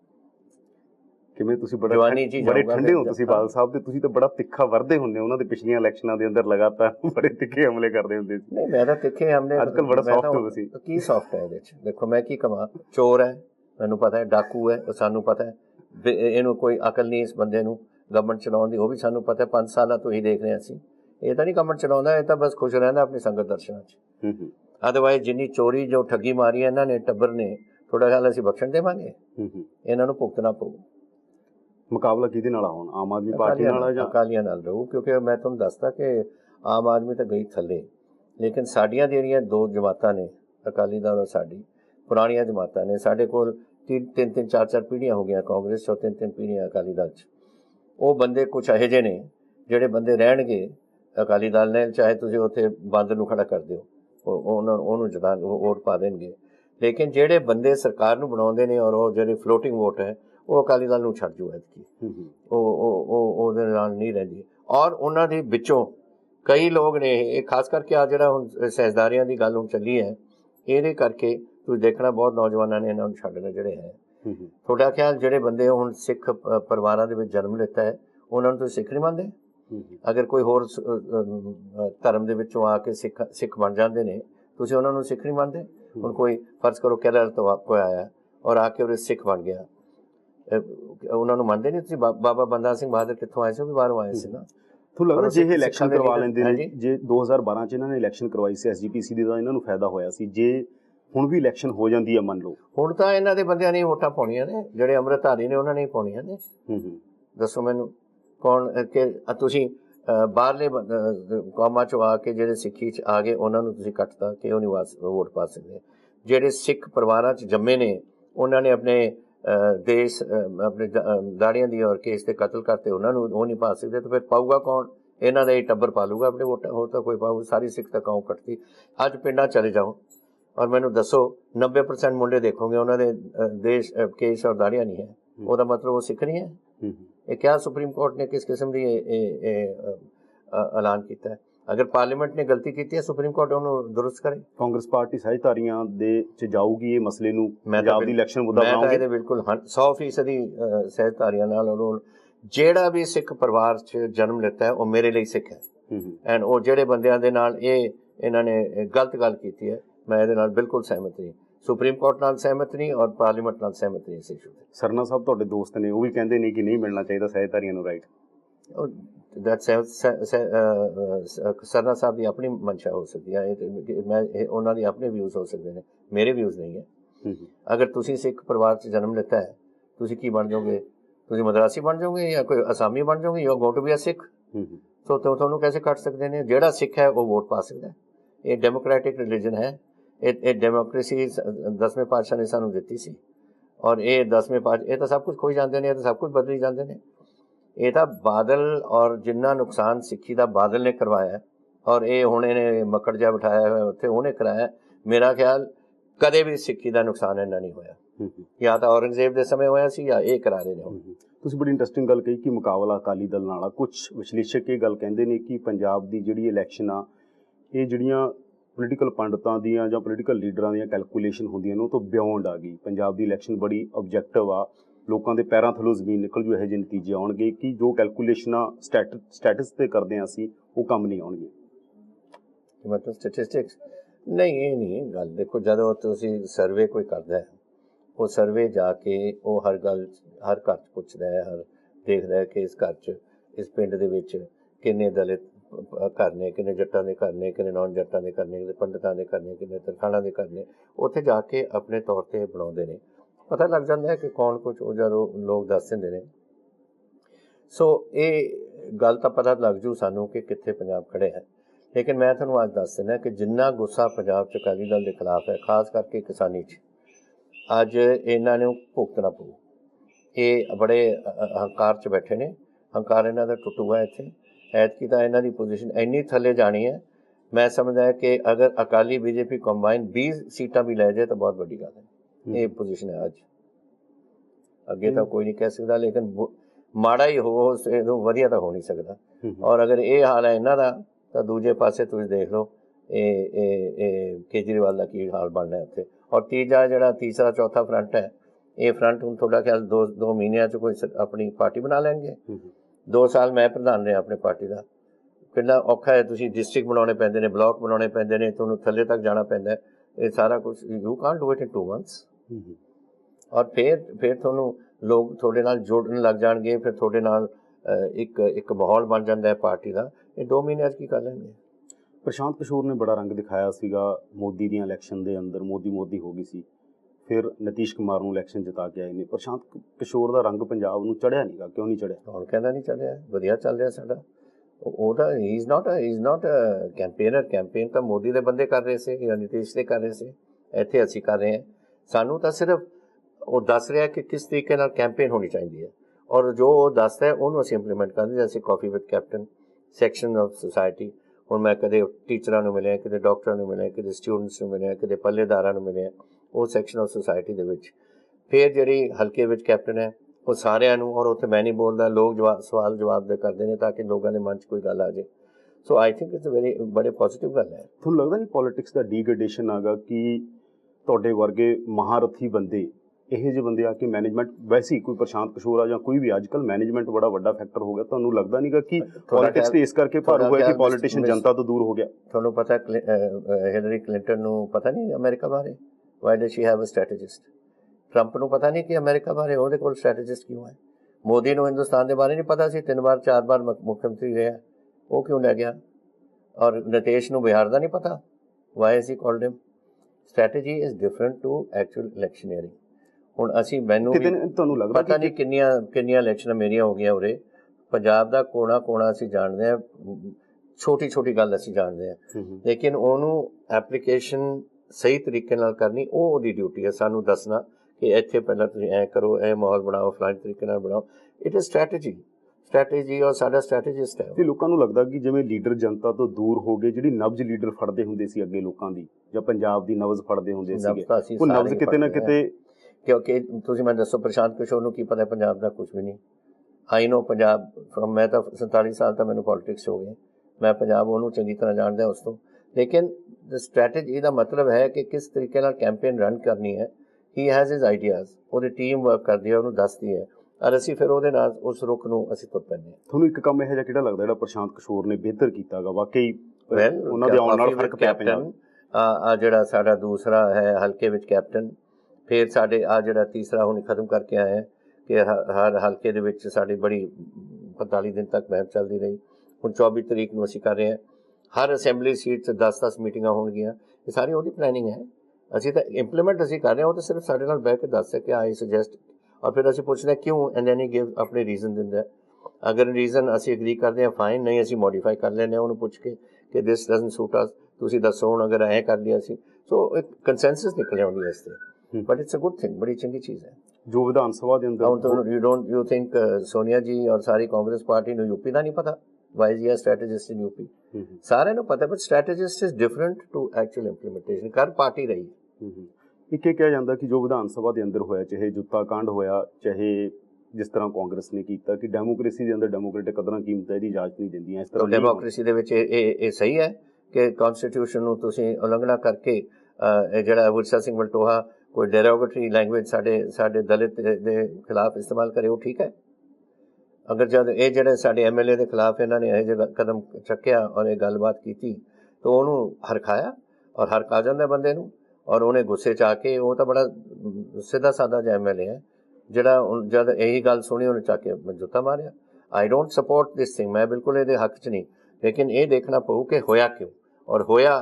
ਕਿਵੇਂ ਤੁਸੀਂ ਬੜਾ ਜਵਾਨੀ 'ਚ ਬੜੇ ਠੰਡੇ ਹੋ ਤੁਸੀਂ ਹਾਂ। ਬਾਦਲ ਸਾਹਿਬ ਤੇ ਤੁਸੀਂ ਤਾਂ ਬੜਾ ਤਿੱਖਾ ਵਰਦੇ ਹੁੰਦੇ ਉਹਨਾਂ ਦੇ ਪਿਛਲੀਆਂ ਇਲੈਕਸ਼ਨਾਂ ਦੇ ਅੰਦਰ ਲਗਾਤਾਰ ਬੜੇ ਤਿੱਖੇ ਹਮਲੇ ਕਰਦੇ ਹੁੰਦੇ ਸੀ। ਨਹੀਂ ਮੈਂ ਤਾਂ ਤਿੱਖੇ ਹਮਲੇ ਅੱਜ-ਕੱਲ੍ਹ ਬੜਾ ਤਾਂ- ਹੋ ਤੁਸੀਂ। ਕੀ ਸੌਫਟ ਹੈ ਇਹਦੇ ਚ? ਦੇਖੋ ਮੈਂ ਕੀ ਕਮਾਂ ਚੋਰ ਹੈ ਮੈਨੂੰ ਪਤਾ ਹੈ ਡਾਕੂ ਹੈ ਸਾਨੂੰ ਪਤਾ ਹੈ। ਇਹਨੂੰ ਕੋਈ ਅਕਲ ਨਹੀਂ ਇਸ ਬੰਦੇ ਨੂੰ ਗਵਰਨਮੈਂਟ ਚਲਾਉਣ ਦੀ ਉਹ ਵੀ ਸਾਨੂੰ ਪਤਾ ਹੈ 5 ਸਾਲਾਂ ਤੋਂ ਹੀ ਦੇਖ ਰਹੇ ਅਸੀਂ ਇਹ ਤਾਂ ਨਹੀਂ ਗਵਰਨਮੈਂਟ ਚਲਾਉਂਦਾ ਇਹ ਤਾਂ ਬਸ ਖੁਸ਼ ਰਹਿੰਦਾ ਆਪਣੀ ਸੰਗਤ ਦਰਸ਼ਨਾਂ 'ਚ। ਹੂੰ ਹੂੰ। ਜਿੰਨੀ ਚੋਰੀ ਜੋ ਠੱਗੀ ਮਾਰੀ ਹੈ ਇਹਨਾਂ ਨੇ ਟੱਬਰ ਨੇ ਥੋੜਾ ਖਿਆਲ ਅਸੀਂ ਬਖਸ਼ਣ ਦੇਵਾਂਗੇ। ਹੂੰ ਹੂੰ। ਇਹਨਾਂ ਨੂੰ ਭੁਗਤਣਾ ਪਊ। ਮੁਕਾਬਲਾ ਕਿਹਦੇ ਨਾਲ ਆ ਹੁਣ? ਆਮ ਆਦਮੀ ਪਾਰਟੀ ਨਾਲ ਆ ਜਾਂ? ਅਕਾਲੀਆਂ ਨਾਲ ਰਹੂ ਕਿਉਂਕਿ ਮੈਂ ਤੁਹਾਨੂੰ ਦੱਸਦਾ ਕਿ ਆਮ ਆਦਮੀ ਤਾਂ ਗਈ ਥੱਲੇ। ਲੇਕਿਨ ਸਾਡੀਆਂ ਜਿਹੜੀਆਂ ਦੋ ਜਮਾਤਾਂ ਨੇ ਅਕਾਲੀ ਦਲ ਔਰ ਸਾਡੀ ਪੁਰਾਣੀਆਂ ਜਮਾਤਾਂ ਨੇ ਸਾਡੇ ਕੋਲ ਤਿੰਨ ਤਿੰਨ ਤਿੰਨ ਚਾਰ ਚਾਰ ਪੀੜ੍ਹੀਆਂ ਹੋ ਗਈਆਂ ਕਾਂਗਰਸ ਚੋਂ ਤਿੰਨ ਤਿੰਨ ਪੀੜ੍ਹੀਆਂ ਅਕਾਲੀ ਦਲ ਚ। ਉਹ ਬੰਦੇ ਕੁਝ ਇਹੋ ਜਿਹੇ ਨੇ ਜਿਹੜੇ ਬੰਦੇ ਰਹਿਣਗੇ ਅਕਾਲੀ ਦਲ ਨੇ ਚਾਹੇ ਤੁਸੀਂ ਉੱਥੇ ਬੰਦ ਨੂੰ ਖੜਾ ਕਰ ਦਿਓ ਉਹ ਉਹਨਾਂ ਉਹਨੂੰ ਜਦਾਂ ਵੋਟ ਪਾ ਦੇਣਗੇ। ਲੇਕਿਨ ਜਿਹੜੇ ਬੰਦੇ ਸਰਕਾਰ ਨੂੰ ਬਣਾਉਂਦੇ ਨੇ ਔਰ ਉਹ ਜਿਹੜੇ ਫਲੋਟਿੰਗ ਵੋਟ ਹੈ ਉਹ ਅਕਾਲੀ ਦਲ ਨੂੰ ਛੱਡ ਜੂ ਐਤਕੀ। ਉਹ ਉਹ ਉਹ ਉਹਦੇ ਨਾਲ ਨਹੀਂ ਰਹਿੰਦੀ। ਔਰ ਉਹਨਾਂ ਦੇ ਵਿੱਚੋਂ ਕਈ ਲੋਕ ਨੇ ਇਹ ਖਾਸ ਕਰਕੇ ਆ ਜਿਹੜਾ ਹੁਣ ਸਹਿਜਦਾਰੀਆਂ ਦੀ ਗੱਲ ਹੁਣ ਚੱਲੀ ਹੈ ਇਹਦੇ ਕਰਕੇ ਤੁਸੀਂ ਦੇਖਣਾ ਬਹੁਤ ਨੌਜਵਾਨਾਂ ਨੇ ਇਹਨਾਂ ਨੂੰ ਛੱਡਣਾ ਜਿਹੜੇ ਹੈ। ਤੁਹਾਡਾ ਖਿਆਲ ਜਿਹੜੇ ਬੰਦੇ ਹੁਣ ਸਿੱਖ ਪਰਿਵਾਰਾਂ ਦੇ ਵਿੱਚ ਜਨਮ ਲਿੱਤਾ ਹੈ ਉਹਨਾਂ ਨੂੰ ਤੁਸੀਂ ਸਿੱਖ ਨਹੀਂ ਮੰਨਦੇ? ਅਗਰ ਕੋਈ ਹੋਰ ਧਰਮ ਦੇ ਵਿੱਚੋਂ ਆ ਕੇ ਸਿੱਖ ਸਿੱਖ ਬਣ ਜਾਂਦੇ ਨੇ ਤੁਸੀਂ ਉਹਨਾਂ ਨੂੰ ਸਿੱਖ ਨਹੀਂ ਮੰਨਦੇ? ਹੁਣ ਕੋਈ ਫਰਜ਼ ਕਰੋ ਕੇਰਲ ਤੋਂ ਕੋਈ ਆਇਆ ਔਰ ਆ ਕੇ ਉਹ ਸਿੱਖ ਬਣ ਗਿਆ। ਉਹਨਾਂ ਨੂੰ ਮੰਨਦੇ ਨਹੀਂ ਤੁਸੀਂ? ਬਾਬਾ ਬੰਦਾ ਸਿੰਘ ਬਹਾਦਰ ਕਿੱਥੋਂ ਆਏ ਸੀ? ਉਹ ਵੀ ਬਾਹਰੋਂ ਆਏ ਸੀ ਨਾ। ਤੁਹਾਨੂੰ ਲੱਗਦਾ ਜੇ ਇਹ ਇਲੈਕਸ਼ਨ ਕਰਵਾ ਲੈਂਦੇ ਨੇ। ਜੇ 2012 ਚ ਇਹਨਾਂ ਨੇ ਇਲੈਕਸ਼ਨ ਕਰਵਾਈ ਸੀ ਐਸਜੀਪੀਸੀ ਦੀ ਤਾਂ ਇਹਨਾਂ ਨੂੰ ਫਾਇਦਾ ਹੋਇਆ ਸੀ। ਜੇ ਹੁਣ ਵੀ ਇਲੈਕਸ਼ਨ ਹੋ ਜਾਂਦੀ ਹੈ ਮੰਨ ਲਓ। ਹੁਣ ਤਾਂ ਇਹਨਾਂ ਦੇ ਬੰਦਿਆਂ ਨੇ ਵੋਟਾਂ ਪਾਉਣੀਆਂ ਨੇ ਜਿਹੜੇ ਅੰਮ੍ਰਿਤਧਾਰੀ ਨੇ ਉਹਨਾਂ ਨੇ ਹੀ ਪਾਉਣੀਆਂ ਨੇ। ਹੂੰ ਹੂੰ। ਦੱਸੋ ਮੈਨੂੰ। ਕੌਣ ਕਿ ਤੁਸੀਂ ਬਾਹਰਲੇ ਕੌਮਾਂ ਚੋਂ ਆ ਕੇ ਜਿਹੜੇ ਸਿੱਖੀ ਚ ਆ ਗਏ ਉਹਨਾਂ ਨੂੰ ਤੁਸੀਂ ਕੱਟਤਾ ਕਿ ਉਹ ਨਹੀਂ ਵੋਟ ਪਾ ਸਕਦੇ। ਜਿਹੜੇ ਸਿੱਖ ਪਰਿਵਾਰਾਂ ਚ ਜੰਮੇ ਨੇ ਉਹਨਾਂ ਨੇ ਆਪਣੇ ਦੇਸ਼ ਆਪਣੇ ਦਾੜੀਆਂ ਦੀ ਔਰ ਕੇਸ ਤੇ ਕਤਲ ਕਰਤੇ ਉਹਨਾਂ ਨੂੰ ਉਹ ਨਹੀਂ ਪਾ ਸਕਦੇ ਤਾਂ ਫਿਰ ਪਾਊਗਾ ਕੌਣ? ਇਹਨਾਂ ਦਾ ਹੀ ਟੱਬਰ ਪਾਲੂਗਾ ਆਪਣੇ ਵੋਟਾਂ ਹੋਰ ਤਾਂ ਕੋਈ ਪਾਊ ਸਾਰੀ ਸਿੱਖ ਤਾਂ ਕੌਮ ਕੱਟਦੀ ਅੱਜ ਪਿੰਡਾਂ ਚਲੇ ਜਾਓ ਔਰ ਮੈਨੂੰ ਦੱਸੋ 90% ਮੁੰਡੇ ਦੇਖੋਗੇ ਉਹਨਾਂ ਦੇ ਦੇਸ਼ ਕੇਸ ਔਰ ਦਾੜੀਆਂ ਨਹੀਂ ਹੈ। ਉਹਦਾ ਮਤਲਬ ਉਹ ਸਿੱਖ ਨਹੀਂ ਹੂੰ। ਇਹ ਕਿਆ ਸੁਪਰੀਮ ਕੋਰਟ ਨੇ ਕਿਸ ਕਿਸਮ ਦੀ ਐਲਾਨ ਕੀਤਾ ਹੈ? ਅਗਰ ਪਾਰਲੀਮੈਂਟ ਨੇ ਗਲਤੀ ਕੀਤੀ ਹੈ ਸੁਪਰੀਮ ਕੋਰਟ ਉਹਨੂੰ ਦੁਰਸਤ ਕਰੇ? ਕਾਂਗਰਸ ਪਾਰਟੀ ਸਹਿਜਧਾਰੀਆਂ ਦੇ ਚ ਜਾਊਗੀ ਇਹ ਮਸਲੇ ਨੂੰ ਪੰਜਾਬ ਦੀ ਇਲੈਕਸ਼ਨ ਮੁੱਦਾ ਮੈਂ ਤਾਂ ਬਣਾਉਂਗੇ ਇਹਦੇ ਬਿਲਕੁਲ 100% ਦੀ ਸਹਿਜਧਾਰੀਆਂ ਨਾਲ ਉਹਨੂੰ ਜਿਹੜਾ ਵੀ ਸਿੱਖ ਪਰਿਵਾਰ 'ਚ ਜਨਮ ਲਿੱਤਾ ਹੈ ਉਹ ਮੇਰੇ ਲਈ ਸਿੱਖ ਹੈ। ਹੂੰ ਹੂੰ। ਐਂਡ ਉਹ ਜਿਹੜੇ ਬੰਦਿਆਂ ਦੇ ਨਾਲ ਇਹ ਇਹਨਾਂ ਨੇ ਗਲਤ ਗੱਲ ਕੀਤੀ ਹੈ ਮੈਂ ਇਹਦੇ ਨਾਲ ਬਿਲਕੁਲ ਸਹਿਮਤ ਨਹੀਂ। ਸੁਪਰੀਮ ਕੋਰਟ ਨਾਲ ਸਹਿਮਤ ਨਹੀਂ ਔਰ ਪਾਰਲੀਮੈਂਟ ਨਾਲ ਸਹਿਮਤ ਨਹੀਂ ਇਸ issue ਤੇ। ਸਰਨਾ ਸਾਹਿਬ ਤੁਹਾਡੇ ਦੋਸਤ ਨੇ ਉਹ ਵੀ ਕਹਿੰਦੇ ਨੇ ਕਿ ਨਹੀਂ ਮਿਲਣਾ ਚਾਹੀਦਾ ਸਹਿਜਧਾਰੀਆਂ ਨੂੰ ਰਾਈਟ ਦੈਟ ਸਰਨਾ ਸਾਹਿਬ ਦੀ ਆਪਣੀ ਮਨਸ਼ਾ ਹੋ ਸਕਦੀ ਹੈ ਮੈਂ ਇਹ- ਉਹਨਾਂ ਦੀ ਆਪਣੇ ਵਿਊਜ਼ ਹੋ ਸਕਦੇ ਨੇ ਮੇਰੇ ਵਿਊਜ਼ ਨਹੀਂ ਹੈ। ਅਗਰ ਤੁਸੀਂ ਸਿੱਖ ਪਰਿਵਾਰ 'ਚ ਜਨਮ ਲਿੱਤਾ ਹੈ ਤੁਸੀਂ ਕੀ ਬਣ ਜਾਓਗੇ? ਤੁਸੀਂ ਮਦਰਾਸੀ ਬਣ ਜਾਓਗੇ ਜਾਂ ਕੋਈ ਅਸਾਮੀ ਬਣ ਜਾਓਗੇ? You go to be a Sikh so ਤੁਹਾਨੂੰ ਕੈਸੇ ਕੱਟ ਸਕਦੇ ਨੇ? ਜਿਹੜਾ ਸਿੱਖ ਹੈ ਉਹ ਵੋਟ ਪਾ ਸਕਦਾ ਹੈ। ਇਹ ਡੈਮੋਕ੍ਰੈਟਿਕ ਰਿਲੀਜਨ ਹੈ। ਇਹ ਇਹ ਡੈਮੋਕ੍ਰੇਸੀ ਦਸਵੇਂ ਪਾਤਸ਼ਾਹ ਨੇ ਸਾਨੂੰ ਦਿੱਤੀ ਸੀ। ਔਰ ਇਹ ਦਸਵੇਂ ਪਾਤਸ਼ਾਹ ਇਹ ਤਾਂ ਸਭ ਕੁਝ ਖੋਈ ਜਾਂਦੇ ਨੇ ਇਹ ਤਾਂ ਸਭ ਕੁਝ ਬਦਲੀ ਜਾਂਦੇ ਨੇ। ਇਹ ਤਾਂ ਬਾਦਲ ਔਰ ਜਿੰਨਾ ਨੁਕਸਾਨ ਸਿੱਖੀ ਦਾ ਬਾਦਲ ਨੇ ਕਰਵਾਇਆ ਔਰ ਇਹ ਹੁਣ ਇਹਨੇ ਮੱਕੜ ਜਿਹਾ ਬਿਠਾਇਆ ਹੋਇਆ ਉੱਥੇ ਉਹਨੇ ਕਰਾਇਆ। ਮੇਰਾ ਖਿਆਲ ਕਦੇ ਵੀ ਸਿੱਖੀ ਦਾ ਨੁਕਸਾਨ ਇੰਨਾ ਨਹੀਂ ਹੋਇਆ। ਜਾਂ ਤਾਂ ਔਰੰਗਜ਼ੇਬ ਦੇ ਸਮੇਂ ਹੋਇਆ ਸੀ ਜਾਂ ਇਹ ਕਰਾ ਰਹੇ ਨੇ। ਤੁਸੀਂ ਬੜੀ ਇੰਟਰਸਟਿੰਗ ਗੱਲ ਕਹੀ ਕਿ ਮੁਕਾਬਲਾ ਅਕਾਲੀ ਦਲ ਨਾਲ ਆ। ਕੁਝ ਵਿਸ਼ਲੇਸ਼ਕ ਇਹ ਗੱਲ ਕਹਿੰਦੇ ਨੇ ਕਿ ਪੰਜਾਬ ਦੀ ਜਿਹੜੀ ਇਲੈਕਸ਼ਨ ਆ ਇਹ ਜਿਹੜੀਆਂ ਪੋਲੀਟੀਕਲ ਪੰਡਤਾਂ ਦੀਆਂ ਜਾਂ ਪੋਲੀਟੀਕਲ ਲੀਡਰਾਂ ਦੀਆਂ ਕੈਲਕੂਲੇਸ਼ਨ ਹੁੰਦੀਆਂ ਨੇ, ਉਹ ਤੋਂ ਬਿਯੋਂਡ ਆ ਗਈ। ਪੰਜਾਬ ਦੀ ਇਲੈਕਸ਼ਨ ਬੜੀ ਆਬਜੈਕਟਿਵ ਆ। ਲੋਕਾਂ ਦੇ ਪੈਰਾਂ ਥੱਲੋਂ ਜ਼ਮੀਨ ਨਿਕਲ ਜੂ, ਇਹੋ ਜਿਹੇ ਨਤੀਜੇ ਆਉਣਗੇ ਕਿ ਜੋ ਕੈਲਕੂਲੇਸ਼ਨਾਂ ਸਟੈਟਸ ਤੇ ਕਰਦੇ ਹਾਂ ਅਸੀਂ, ਉਹ ਕੰਮ ਨਹੀਂ ਆਉਣਗੇ। ਮਤਲਬ ਸਟੈਟਿਸਟਿਕਸ ਨਹੀਂ, ਇਹ ਨਹੀਂ ਗੱਲ ਦੇਖੋ, ਜਦੋਂ ਤੁਸੀਂ ਸਰਵੇ ਕੋਈ ਕਰਦਾ ਹੈ, ਉਹ ਸਰਵੇ ਜਾ ਕੇ ਉਹ ਹਰ ਗੱਲ, ਹਰ ਘਰ 'ਚ ਪੁੱਛਦਾ ਹੈ, ਹਰ ਦੇਖਦਾ ਹੈ ਕਿ ਇਸ ਘਰ 'ਚ, ਇਸ ਪਿੰਡ ਦੇ ਵਿੱਚ ਕਿੰਨੇ ਦਲਿਤ ਘਰ ਨੇ ਕਿੰਨੇ ਜੱਟਾਂ ਦੇ ਘਰ ਨੇ ਕਿੰਨੇ ਨੌਨ ਜੱਟਾਂ ਦੇ ਘਰ ਨੇ ਕਿੰਨੇ ਪੰਡਤਾਂ ਦੇ ਘਰ ਨੇ ਕਿੰਨੇ ਤਰਖਾਣਾਂ ਦੇ ਘਰ ਨੇ ਉੱਥੇ ਜਾ ਕੇ ਆਪਣੇ ਤੌਰ ਤੇ ਬਣਾਉਂਦੇ ਨੇ। ਪਤਾ ਲੱਗ ਜਾਂਦਾ ਹੈ ਕਿ ਕੌਣ ਕੁਝ ਉਹ ਜਦੋਂ ਲੋਕ ਦੱਸ ਦਿੰਦੇ ਨੇ। ਸੋ ਇਹ ਗੱਲ ਤਾਂ ਪਤਾ ਲੱਗ ਜੂ ਸਾਨੂੰ ਕਿ ਕਿੱਥੇ ਪੰਜਾਬ ਖੜੇ ਹੈ। ਲੇਕਿਨ ਮੈਂ ਤੁਹਾਨੂੰ ਅੱਜ ਦੱਸ ਦਿੰਦਾ ਕਿ ਜਿੰਨਾ ਗੁੱਸਾ ਪੰਜਾਬ ਚ ਅਕਾਲੀ ਦਲ ਦੇ ਖਿਲਾਫ ਹੈ, ਖਾਸ ਕਰਕੇ ਕਿਸਾਨੀ ਚ, ਅੱਜ ਇਹਨਾਂ ਨੂੰ ਭੁਗਤਣਾ ਪਊ। ਇਹ ਬੜੇ ਹੰਕਾਰ ਚ ਬੈਠੇ ਨੇ। ਹੰਕਾਰ ਇਹਨਾਂ ਦਾ ਟੁੱਟੂਗਾ ਇੱਥੇ। ਐਤਕੀ ਤਾਂ ਇਹਨਾਂ ਦੀ ਪੋਜੀਸ਼ਨ ਇੰਨੀ ਥੱਲੇ ਜਾਣੀ ਹੈ। ਮੈਂ ਸਮਝਦਾ ਹਾਂ ਕਿ ਅਗਰ ਅਕਾਲੀ ਬੀਜੇਪੀ ਕੰਬਾਈਨ 20 ਸੀਟਾਂ ਵੀ ਲੈ ਜਾਏ ਤਾਂ ਬਹੁਤ ਵੱਡੀ ਗੱਲ ਹੈ। ਇਹ ਪੋਜੀਸ਼ਨ ਹੈ ਅੱਜ। ਅੱਗੇ ਤਾਂ ਕੋਈ ਨਹੀਂ ਕਹਿ ਸਕਦਾ ਲੇਕਿਨ ਬੁ- ਮਾੜਾ ਹੀ ਹੋ ਸੇ ਤੋਂ ਵਧੀਆ ਤਾਂ ਹੋ ਨਹੀਂ ਸਕਦਾ। ਹਮ ਹਮ। ਔਰ ਅਗਰ ਇਹ ਹਾਲ ਹੈ ਇਹਨਾਂ ਦਾ ਤਾਂ ਦੂਜੇ ਪਾਸੇ ਤੁਸੀਂ ਦੇਖ ਲਓ ਇਹ ਇਹ ਇਹ ਕੇਜਰੀਵਾਲ ਦਾ ਕੀ ਹਾਲ ਬਣਨਾ ਹੈ ਉੱਥੇ ਔਰ ਤੀਜਾ ਜਿਹੜਾ ਤੀਸਰਾ ਚੌਥਾ ਫਰੰਟ ਹੈ ਇਹ ਫਰੰਟ ਹੁਣ ਤੁਹਾਡਾ ਖਿਆਲ ਦੋ ਦੋ ਮਹੀਨਿਆਂ ਚ ਕੋਈ ਸ- ਆਪਣੀ ਪਾਰਟੀ ਬਣਾ ਲੈਣਗੇ। ਹਮ ਹਮ। ਦੋ ਸਾਲ ਮੈਂ ਪ੍ਰਧਾਨ ਰਿਹਾ ਆਪਣੀ ਪਾਰਟੀ ਦਾ। ਕਿੰਨਾ ਔਖਾ ਹੈ ਤੁਸੀਂ ਡਿਸਟ੍ਰਿਕਟ ਬਣਾਉਣੇ ਪੈਂਦੇ ਨੇ ਬਲਾਕ ਬਣਾਉਣੇ ਪੈਂਦੇ ਨੇ ਤੁਹਾਨੂੰ ਥੱਲੇ ਤੱਕ ਜਾਣਾ ਪੈਂਦਾ ਇਹ ਸਾਰਾ ਕੁਝ you can't do it in 2 months. ਔਰ ਫਿਰ ਫਿਰ ਤੁਹਾਨੂੰ ਲੋਕ ਤੁਹਾਡੇ ਨਾਲ ਜੁੜਨ ਲੱਗ ਜਾਣਗੇ ਫਿਰ ਤੁਹਾਡੇ ਨਾਲ ਇੱਕ ਇੱਕ ਮਾਹੌਲ ਬਣ ਜਾਂਦਾ ਹੈ ਪਾਰਟੀ ਦਾ। ਇਹ 2 ਮਹੀਨਿਆਂ 'ਚ ਕੀ ਕਰ ਲੈਣਗੇ? ਪ੍ਰਸ਼ਾਂਤ ਕਿਸ਼ੋਰ ਨੇ ਬੜਾ ਰੰਗ ਦਿਖਾਇਆ ਸੀਗਾ ਮੋਦੀ ਦੀਆਂ ਇਲੈਕਸ਼ਨ ਦੇ ਅੰਦਰ ਮੋਦੀ ਮੋਦੀ ਹੋ ਗਈ ਸੀ। ਫਿਰ ਨਤੀਸ਼ ਕੁਮਾਰ ਨੂੰ ਇਲੈਕਸ਼ਨ ਜਿਤਾ ਕੇ ਆਏ ਨੇ। ਪ੍ਰਸ਼ਾਂਤ ਕਿਸ਼ੋਰ ਦਾ ਰੰਗ ਪੰਜਾਬ ਨੂੰ ਚੜਿਆ ਨਹੀਂਗਾ ਕਿਉਂ ਨਹੀਂ ਚੜਿਆ? ਹੁਣ ਕਹਿੰਦਾ ਨਹੀਂ ਚੱਲਿਆ ਵਧੀਆ ਚੱਲ ਰਿਹਾ ਸਾਡਾ। ਉਹ- ਉਹਦਾ he is not he is not a campaigner campaign ਤਾਂ ਮੋਦੀ ਦੇ ਬੰਦੇ ਕਰ ਰਹੇ ਸੀ ਜਾਂ ਨਿਤੀਸ਼ ਦੇ ਕਰ ਰਹੇ ਸੀ। ਇੱਥੇ ਅਸੀਂ ਕਰ ਰਹੇ ਹਾਂ। ਸਾਨੂੰ ਤਾਂ ਸਿਰਫ ਉਹ ਦੱਸ ਰਿਹਾ ਕਿ ਕਿਸ ਤਰੀਕੇ ਨਾਲ ਕੈਂਪੇਨ ਹੋਣੀ ਚਾਹੀਦੀ ਹੈ। ਔਰ ਜੋ ਉਹ ਦੱਸਦਾ ਹੈ, ਉਹਨੂੰ ਅਸੀਂ ਇੰਪਲੀਮੈਂਟ ਕਰਦੇ ਹਾਂ। ਜੈਸੇ ਕਾਫੀ with captain section of society ਹੁਣ ਮੈਂ ਕਦੇ ਟੀਚਰਾਂ ਨੂੰ ਮਿਲਿਆ ਕਿਤੇ ਡਾਕਟਰਾਂ ਨੂੰ ਮਿਲਿਆ ਕਿਤੇ ਸਟੂਡੈਂਟਸ ਨੂੰ ਮਿਲਿਆ ਕਿਤੇ ਪੱਲੇਦਾਰਾਂ ਨੂੰ ਮਿਲਿਆ। ਉਹ ਸੈਕਸ਼ਨ ਆਫ ਸੁਸਾਇਟੀ ਦੇ ਵਿੱਚ। ਫਿਰ ਜਿਹੜੀ ਹਲਕੇ ਵਿੱਚ ਕੈਪਟਨ ਹੈ ਉਹ ਸਾਰਿਆਂ ਨੂੰ ਔਰ ਉੱਥੇ ਮੈਂ ਨਹੀਂ ਬੋਲਦਾ ਲੋਕ ਜਵਾਬ ਸਵਾਲ ਜਵਾਬ ਦੇ ਕਰਦੇ ਨੇ ਤਾਂ ਕਿ ਲੋਕਾਂ ਦੇ ਮਨ 'ਚ ਕੋਈ ਗੱਲ ਆ ਜਾਏ। So I think it's a very ਬੜੇ ਪੋਜ਼ਿਟਿਵ ਗੱਲ ਹੈ। ਤੁਹਾਨੂੰ ਲੱਗਦਾ ਨਹੀਂ ਪੋਲਿਟਿਕਸ ਦਾ ਡੀਗ੍ਰੇਡੇਸ਼ਨ ਆਗਾ ਕਿ ਤੁਹਾਡੇ ਵਰਗੇ ਮਹਾਰਥੀ ਬੰਦੇ ਇਹੋ ਜਿਹੇ ਬੰਦੇ ਆ ਕੇ ਮੈਨੇਜਮੈਂਟ ਵੈਸੇ ਹੀ ਕੋਈ ਪ੍ਰਸ਼ਾਂਤ ਕਿਸ਼ੋਰ ਆ ਜਾਂ ਕੋਈ ਵੀ ਅੱਜ ਕੱਲ ਮੈਨੇਜਮੈਂਟ ਬੜਾ ਵੱਡਾ ਫੈਕਟਰ ਹੋ ਗਿਆ। ਤੁਹਾਨੂੰ ਲੱਗਦਾ ਨਹੀਂਗਾ ਕਿ ਪੋਲਿਟਿਕਸ ਤੇ ਇਸ ਕਰਕੇ ਭਾਰੂ ਹੋਇਆ ਕਿ ਪੋਲੀਟੀਸ਼ੀਅਨ ਜਨਤਾ ਤੋਂ ਦੂਰ ਹੋ ਗਿਆ? ਤੁਹਾਨੂੰ ਪਤਾ ਹਿਲਰੀ ਕਲਿੰਟਨ ਨੂੰ ਪਤਾ ਨਹੀਂ ਅਮਰੀਕਾ ਬਾਰੇ? Why does she have a strategist Trump ਨੂੰ ਪਤਾ ਨਹੀਂ ਕਿ ਅਮਰੀਕਾ ਬਾਰੇ ਉਹਦੇ ਕੋਲ ਸਟ੍ਰੈਟੇਜਿਸਟ ਕਿਉਂ ਹੈ? ਮੋਦੀ ਨੂੰ ਹਿੰਦੁਸਤਾਨ ਦੇ ਬਾਰੇ ਨਹੀਂ ਪਤਾ ਸੀ ਤਿੰਨ ਵਾਰ ਚਾਰ ਵਾਰ ਮੁੱਖ ਮੰਤਰੀ ਰਿਹਾ ਉਹ ਕਿਉਂ ਲੈ ਗਿਆ? ਔਰ ਨਿਤੇਸ਼ ਨੂੰ ਬਿਹਾਰ ਦਾ ਨਹੀਂ ਪਤਾ? Why is he called him strategy is different to actual electioneering ਹੁਣ ਅਸੀਂ ਮੈਨੂੰ ਤੁਹਾਨੂੰ ਲੱਗਦਾ ਪਤਾ ਨਹੀਂ ਕਿੰਨੀਆਂ ਕਿੰਨੀਆਂ ਇਲੈਕਸ਼ਨਾਂ ਮੇਰੀਆਂ ਹੋ ਗਈਆਂ ਉਰੇ। ਪੰਜਾਬ ਦਾ ਕੋਣਾ ਕੋਣਾ ਅਸੀਂ ਜਾਣਦੇ ਹਾਂ। ਛੋਟੀ ਛੋਟੀ ਗੱਲ ਅਸੀਂ ਜਾਣਦੇ ਹੂੰ। ਲੇਕਿਨ ਉਹਨੂੰ ਐਪਲੀਕੇਸ਼ਨ ਸਹੀ ਤਰੀਕੇ ਨਾਲ ਕਰਨੀ ਉਹ ਉਹਦੀ ਡਿਊਟੀ ਹੈ। ਸਾਨੂੰ ਦੱਸਣਾ ਕਿ ਇੱਥੇ ਪਹਿਲਾਂ ਤੁਸੀਂ ਐ ਕਰੋ ਇਹ ਮਾਹੌਲ ਬਣਾਓ ਫਲਾਣੇ ਤਰੀਕੇ ਨਾਲ ਬਣਾਓ। ਇਟ ਇਜ਼ ਸਟ੍ਰੈਟੇਜੀ ਸਟ੍ਰੈਟੇਜੀ ਔਰ ਸਾਡਾ ਸਟ੍ਰੈਟੇਜਿਸਟ ਹੈ। ਤੇ ਲੋਕਾਂ ਨੂੰ ਲੱਗਦਾ ਕਿ ਜਿਵੇਂ ਲੀਡਰ ਜਨਤਾ ਤੋਂ ਦੂਰ ਹੋ ਗਏ ਜਿਹੜੀ ਨਬਜ਼ ਲੀਡਰ ਫੜਦੇ ਹੁੰਦੇ ਸੀ ਅੱਗੇ ਲੋਕਾਂ ਦੀ ਜਾਂ ਪੰਜਾਬ ਦੀ ਨਬਜ਼ ਫੜਦੇ ਹੁੰਦੇ ਸੀਗੇ ਉਹ ਨਬਜ਼ ਕਿਤੇ ਨਾ ਕਿਤੇ ਕਿਉਂਕਿ ਤੁਸੀਂ ਮੈਨੂੰ ਦੱਸੋ ਪ੍ਰਸ਼ਾਂਤ ਕਿਸ਼ੋਰ ਨੂੰ ਕੀ ਪਤਾ ਪੰਜਾਬ ਦਾ ਕੁਝ ਵੀ ਨਹੀਂ। ਆਈ ਨੋ ਪੰਜਾਬ ਫਰਮ ਮੈਂ ਤਾਂ 47 ਸਾਲ ਤਾਂ ਮੈਨੂੰ ਪੋਲਿਟਿਕਸ ਹੋ ਗਏ ਮੈਂ ਪੰਜਾਬ ਉਹਨੂੰ ਚੰਗੀ ਤਰ੍ਹਾਂ ਜਾਣਦਾ ਉਸ ਤੋਂ। ਲੇਕਿਨ ਦ ਸਟ੍ਰੈਟੇਜੀ ਦਾ ਮਤਲਬ ਹੈ ਕਿ ਕਿਸ ਤਰੀਕੇ ਨਾਲ ਕੈਂਪੇਨ ਰਨ ਕਰਨੀ ਹੈ ਹੀ ਹੈਜ਼ ਹਿਸ ਆਈਡੀਆਜ਼ ਉਹਦੀ ਟੀਮ ਵਰਕ ਕਰਦੀ ਹੈ ਉਹਨੂੰ ਦੱਸਦੀ ਹੈ ਔਰ ਅਸੀਂ ਫਿਰ ਉਹਦੇ ਨਾਲ ਉਸ ਰੁਖ ਨੂੰ ਅਸੀਂ ਤੁਰ ਪੈਂਦੇ ਹਾਂ ਤੁਹਾਨੂੰ ਇੱਕ ਕੰਮ ਇਹੋ ਜਿਹਾ ਕਿਹੜਾ ਲੱਗਦਾ ਜਿਹੜਾ ਪ੍ਰਸ਼ਾਂਤ ਕਿਸ਼ੋਰ ਨੇ ਬਿਹਤਰ ਕੀਤਾਗਾ ਵਾਕਈ ਉਹਨਾਂ ਦੇ ਆਉਣ ਨਾਲ ਫ਼ਰਕ ਪਿਆ ਪੰਜਾਬ ਆ ਜਿਹੜਾ ਸਾਡਾ ਦੂਸਰਾ ਹੈ ਹਲਕੇ ਵਿੱਚ ਕੈਪਟਨ ਫਿਰ ਸਾਡੇ ਆ ਜਿਹੜਾ ਤੀਸਰਾ ਹੁਣ ਖਤਮ ਕਰਕੇ ਆਏ ਹਾਂ ਕਿ ਹਰ ਹਲਕੇ ਦੇ ਵਿੱਚ ਸਾਡੀ ਬੜੀ 45 ਦਿਨ ਤੱਕ ਮਿਹਨਤ ਚੱਲਦੀ ਰਹੀ ਹੁਣ 24 ਤਰੀਕ ਨੂੰ ਅਸੀਂ ਕਰ ਰਹੇ ਹਾਂ ਹਰ ਅਸੈਂਬਲੀ ਸੀਟ 'ਚ 10-10 ਮੀਟਿੰਗਾਂ ਹੋਣਗੀਆਂ। ਇਹ ਸਾਰੀ ਉਹਦੀ ਪਲੈਨਿੰਗ ਹੈ। ਅਸੀਂ ਤਾਂ ਇੰਪਲੀਮੈਂਟ ਅਸੀਂ ਕਰ ਰਹੇ ਹਾਂ ਉਹ ਤਾਂ ਸਿਰਫ ਸਾਡੇ ਨਾਲ ਬਹਿ ਕੇ ਦੱਸ ਸਕੇ ਆਈ ਸੁਜੈਸਟ ਔਰ ਫਿਰ ਅਸੀਂ ਪੁੱਛਦੇ ਕਿਉਂ ਐਂਡ ਦੈਨ ਹੀ ਗਿਵ ਆਪਣੇ ਰੀਜ਼ਨ ਦਿੰਦਾ। ਅਗਰ ਰੀਜ਼ਨ ਅਸੀਂ ਐਗਰੀ ਕਰਦੇ ਹਾਂ ਫਾਈਨ ਨਹੀਂ ਅਸੀਂ ਮੋਡੀਫਾਈ ਕਰ ਹਾਂ ਉਹਨੂੰ ਪੁੱਛ ਕੇ ਕਿ ਦਿਸ ਡਸਨਟ ਸੂਟ ਅਸ ਤੁਸੀਂ ਦੱਸੋ ਹੁਣ ਅਗਰ ਐ ਕਰ ਲਿਆ ਸੀ। ਸੋ ਇੱਕ ਕੰਸੈਂਸਸ ਨਿਕਲ ਆਉਂਦੀ ਹੈ ਇਸ ਤੇ। But it's a good thing ਬੜੀ ਚੰਗੀ ਚੀਜ਼ ਹੈ। ਜੋ ਵਿਧਾਨ ਸਭਾ ਦੇ ਅੰਦਰ you don't you think Sonia ji ਔਰ ਸਾਰੀ ਕਾਂਗਰਸ ਪਾਰਟੀ ਨੂੰ ਯੂਪੀ ਦਾ ਨਹੀਂ ਪਤਾ। ਵਾਈ ਜੀ ਆ ਸਟ੍ਰੈਟੇਜਿਸਟ ਇਨ ਯੂਪੀ ਸਾਰਿਆਂ ਨੂੰ ਪਤਾ but strategist is different to actual implementation ਕਰ ਪਾਰਟੀ ਰਹੀ। ਇੱਕ ਇਹ ਕਿਹਾ ਜਾਂਦਾ ਕਿ ਜੋ ਵਿਧਾਨ ਸਭਾ ਦੇ ਅੰਦਰ ਹੋਇਆ ਚਾਹੇ ਜੁੱਤਾ ਕਾਂਡ ਹੋਇਆ ਚਾਹੇ ਜਿਸ ਤਰ੍ਹਾਂ ਕਾਂਗਰਸ ਨੇ ਕੀਤਾ ਕਿ ਡੈਮੋਕ੍ਰੇਸੀ ਦੇ ਅੰਦਰ ਡੈਮੋਕ੍ਰੈਟਿਕ ਕਦਰਾਂ ਕੀਮਤਾਂ ਦੀ ਇਜਾਜ਼ਤ ਨਹੀਂ ਦਿੰਦੀਆਂ ਇਸ ਤਰ੍ਹਾਂ। ਡੈਮੋਕ੍ਰੇਸੀ ਦੇ ਵਿੱਚ ਇਹ ਇਹ ਸਹੀ ਹੈ ਕਿ ਕਨਸਟੀਟਿਊਸ਼ਨ ਨੂੰ ਤੁਸੀਂ ਉਲੰਘਣਾ ਕਰਕੇ ਜਿਹੜਾ ਵਿਰਸਾ ਸਿੰਘ ਵਲਟੋਹਾ ਕੋਈ ਡੈਰੋਗੇਟਰੀ ਲੈਂਗੁਏਜ ਸਾਡੇ ਸਾਡੇ ਦਲਿਤ ਦੇ ਖਿਲਾਫ ਇਸਤੇਮਾਲ ਕਰੇ ਉਹ ਠੀਕ ਹੈ ਅਗਰ ਜਦ ਇਹ ਜਿਹੜੇ ਸਾਡੇ ਐਮਐਲਏ ਦੇ ਖਿਲਾਫ ਇਹਨਾਂ ਨੇ ਇਹ ਜਿਹੜਾ ਕਦਮ ਚੱਕਿਆ ਔਰ ਇਹ ਗੱਲਬਾਤ ਕੀਤੀ, ਤਾਂ ਉਹਨੂੰ ਹਰਖਾਇਆ ਔਰ ਹਰਕਾ ਜਾਂਦਾ ਬੰਦੇ ਨੂੰ ਔਰ ਉਹਨੇ ਗੁੱਸੇ ਚ ਆ ਕੇ ਉਹ ਤਾਂ ਬੜਾ ਸਿੱਧਾ ਸਾਦਾ ਜਿਹਾ ਐਮਐਲਏ ਹੈ, ਜਿਹੜਾ ਜਦ ਇਹੀ ਗੱਲ ਸੁਣੀ ਉਹਨੇ ਚੱਕ ਕੇ ਜੁੱਤਾ ਮਾਰਿਆ। I don't support this thing ਮੈਂ ਬਿਲਕੁਲ ਇਹਦੇ ਹੱਕ 'ਚ ਨਹੀਂ। ਲੇਕਿਨ ਇਹ ਦੇਖਣਾ ਪਊ ਕਿ ਹੋਇਆ ਕਿਉਂ? ਔਰ ਹੋਇਆ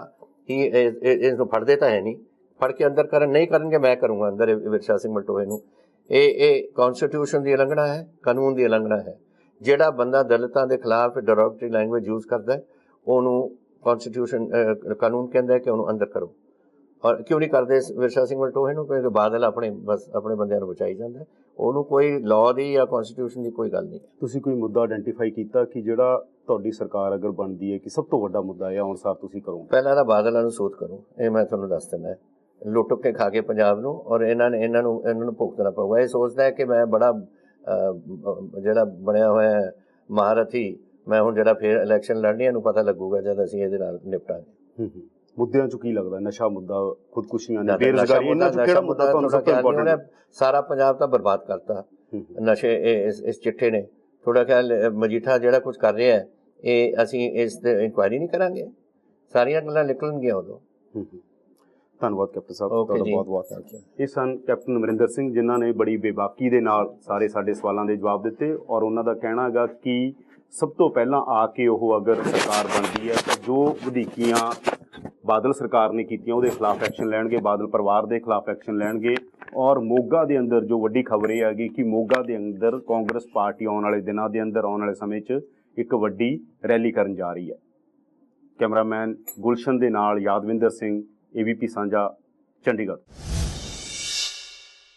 ਹੀ ਇਸ ਨੂੰ ਫੜਦੇ ਤਾਂ ਹੈ ਨਹੀਂ। ਫੜ ਕੇ ਅੰਦਰ ਕਰਨ, ਨਹੀਂ ਕਰਨਗੇ ਮੈਂ ਕਰੂੰਗਾ ਅੰਦਰ ਵਿਰਸਾ ਸਿੰਘ ਮਲਟੋਏ ਨੂੰ। ਇਹ ਇਹ ਕਨਸਟੀਟਿਊਸ਼ਨ ਦੀ ਉਲੰਘਣਾ ਹੈ ਕਾਨੂੰਨ ਦੀ ਉਲੰਘਣਾ ਹੈ। ਜਿਹੜਾ ਬੰਦਾ ਦਲਿਤਾਂ ਦੇ ਖਿਲਾਫ ਡੈਰੋਗੇਟਰੀ ਲੈਂਗੁਏਜ ਯੂਜ਼ ਕਰਦਾ ਹੈ ਉਹਨੂੰ ਕਨਸਟੀਟਿਊਸ਼ਨ ਕਾਨੂੰਨ ਕਹਿੰਦਾ ਹੈ ਕਿ ਉਹਨੂੰ ਅੰਦਰ ਕਰੋ। ਔਰ ਕਿਉਂ ਨਹੀਂ ਕਰਦੇ ਵਿਰਸਾ ਸਿੰਘ ਮਲਟੋਏ ਨੂੰ? ਕਿਉਂਕਿ ਬਾਦਲ ਆਪਣੇ ਬਸ ਆਪਣੇ ਬੰਦਿਆਂ ਨੂੰ ਬਚਾਈ ਜਾਂਦਾ। ਉਹਨੂੰ ਕੋਈ ਲਾਅ ਦੀ ਜਾਂ ਕਨਸਟੀਟਿਊਸ਼ਨ ਦੀ ਕੋਈ ਗੱਲ ਨਹੀਂ। ਤੁਸੀਂ ਕੋਈ ਮੁੱਦਾ ਆਇਡੈਂਟੀਫਾਈ ਕੀਤਾ ਕਿ ਜਿਹੜਾ ਤੁਹਾਡੀ ਸਰਕਾਰ ਅਗਰ ਬਣਦੀ ਹੈ ਕਿ ਸਭ ਤੋਂ ਵੱਡਾ ਮੁੱਦਾ ਹੈ ਆਉਣ ਸਾਰ ਤੁਸੀਂ ਕਰੋਗੇ? ਪਹਿਲਾਂ ਤਾਂ ਬਾਦਲਾਂ ਨੂੰ ਸੂਤ ਕਰੋ। ਇਹ ਮੈਂ ਤੁਹਾਨੂੰ ਦੱਸ ਦਿੰਦਾ। ਲੁੱਟ ਕੇ ਖਾ ਕੇ ਪੰਜਾਬ ਨੂੰ ਔਰ ਇਹਨਾਂ ਨੇ ਇਹਨਾਂ ਨੂੰ ਇਹਨਾਂ ਨੂੰ ਭੁਗਤਣਾ ਪਊਗਾ। ਇਹ ਸੋਚਦਾ ਹੈ ਕਿ ਮੈਂ ਬੜਾ ਜਿਹੜਾ ਬਣਿਆ ਹੋਇਆ ਮਹਾਰਥੀ ਮੈਂ ਹੁਣ ਜਿਹੜਾ ਫੇਰ ਇਲੈਕਸ਼ਨ ਲੜਨੀ ਇਹਨੂੰ ਪਤਾ ਲੱਗੂਗਾ ਜਦ ਅਸੀਂ ਇਹਦੇ ਨਾਲ ਨਿਪਟਾਂਗੇ। ਮੁੱਦਿਆਂ 'ਚ ਕੀ ਲੱਗਦਾ? ਨਸ਼ਾ ਮੁੱਦਾ ਖੁਦਕੁਸ਼ੀਆਂ ਨੇ ਬੇਰੁਜ਼ਗਾਰੀ ਇਹਨਾਂ 'ਚ ਕਿਹੜਾ ਮੁੱਦਾ ਤੁਹਾਨੂੰ ਸਭ ਤੋਂ ਇੰਪੋਰਟੈਂਟ ਸਾਰਾ ਪੰਜਾਬ ਤਾਂ ਬਰਬਾਦ ਕਰਤਾ। ਨਸ਼ੇ ਇਸ ਇਸ ਚਿੱਠੇ ਨੇ। ਥੋੜਾ ਖਿਆਲ ਮਜੀਠਾ ਜਿਹੜਾ ਕੁਝ ਕਰ ਰਿਹਾ ਹੈ ਇਹ ਅਸੀਂ ਇਸ ਤੇ ਇਨਕੁਆਇਰੀ ਨਹੀਂ ਕਰਾਂਗੇ? ਸਾਰੀਆਂ ਗੱਲਾਂ ਨਿਕਲਣਗੀਆਂ ਉਦੋਂ। ਧੰਨਵਾਦ ਕੈਪਟਨ ਸਾਹਿਬ। ਤੁਹਾਡਾ ਬਹੁਤ ਬਹੁਤ. ਇਹ ਸਨ ਕੈਪਟਨ ਅਮਰਿੰਦਰ ਸਿੰਘ ਜਿਨ੍ਹਾਂ ਨੇ ਬੜੀ ਬੇਬਾਕੀ ਦੇ ਨਾਲ ਸਾਰੇ ਸਾਡੇ ਸਵਾਲਾਂ ਦੇ ਜਵਾਬ ਦਿੱਤੇ ਔਰ ਉਹਨਾਂ ਦਾ ਕਹਿਣਾ ਹੈਗਾ ਕਿ ਸਭ ਤੋਂ ਪਹਿਲਾਂ ਆ ਕੇ ਉਹ ਅਗਰ ਸਰਕਾਰ ਬਣਦੀ ਹੈ ਤਾਂ ਜੋ ਵਧੀਕੀਆਂ ਬਾਦਲ ਸਰਕਾਰ ਨੇ ਕੀਤੀਆਂ ਉਹਦੇ ਖਿਲਾਫ ਐਕਸ਼ਨ ਲੈਣਗੇ ਬਾਦਲ ਪਰਿਵਾਰ ਦੇ ਖਿਲਾਫ ਐਕਸ਼ਨ ਲੈਣਗੇ ਔਰ ਮੋਗਾ ਦੇ ਅੰਦਰ ਜੋ ਵੱਡੀ ਖਬਰ ਇਹ ਹੈਗੀ ਕਿ ਮੋਗਾ ਦੇ ਅੰਦਰ ਕਾਂਗਰਸ ਪਾਰਟੀ ਆਉਣ ਵਾਲੇ ਦਿਨਾਂ ਦੇ ਅੰਦਰ ਆਉਣ ਵਾਲੇ ਸਮੇਂ 'ਚ ਇੱਕ ਵੱਡੀ ਰੈਲੀ ਕਰਨ ਜਾ ਰਹੀ ਹੈ। ਕੈਮਰਾਮੈਨ ਗੁਲਸ਼ਨ ਦੇ ਨਾਲ ਯਾਦਵਿੰਦਰ ਸਿੰਘ ਏਬੀਪੀ ਸਾਂਝਾ ਚੰਡੀਗੜ੍ਹ।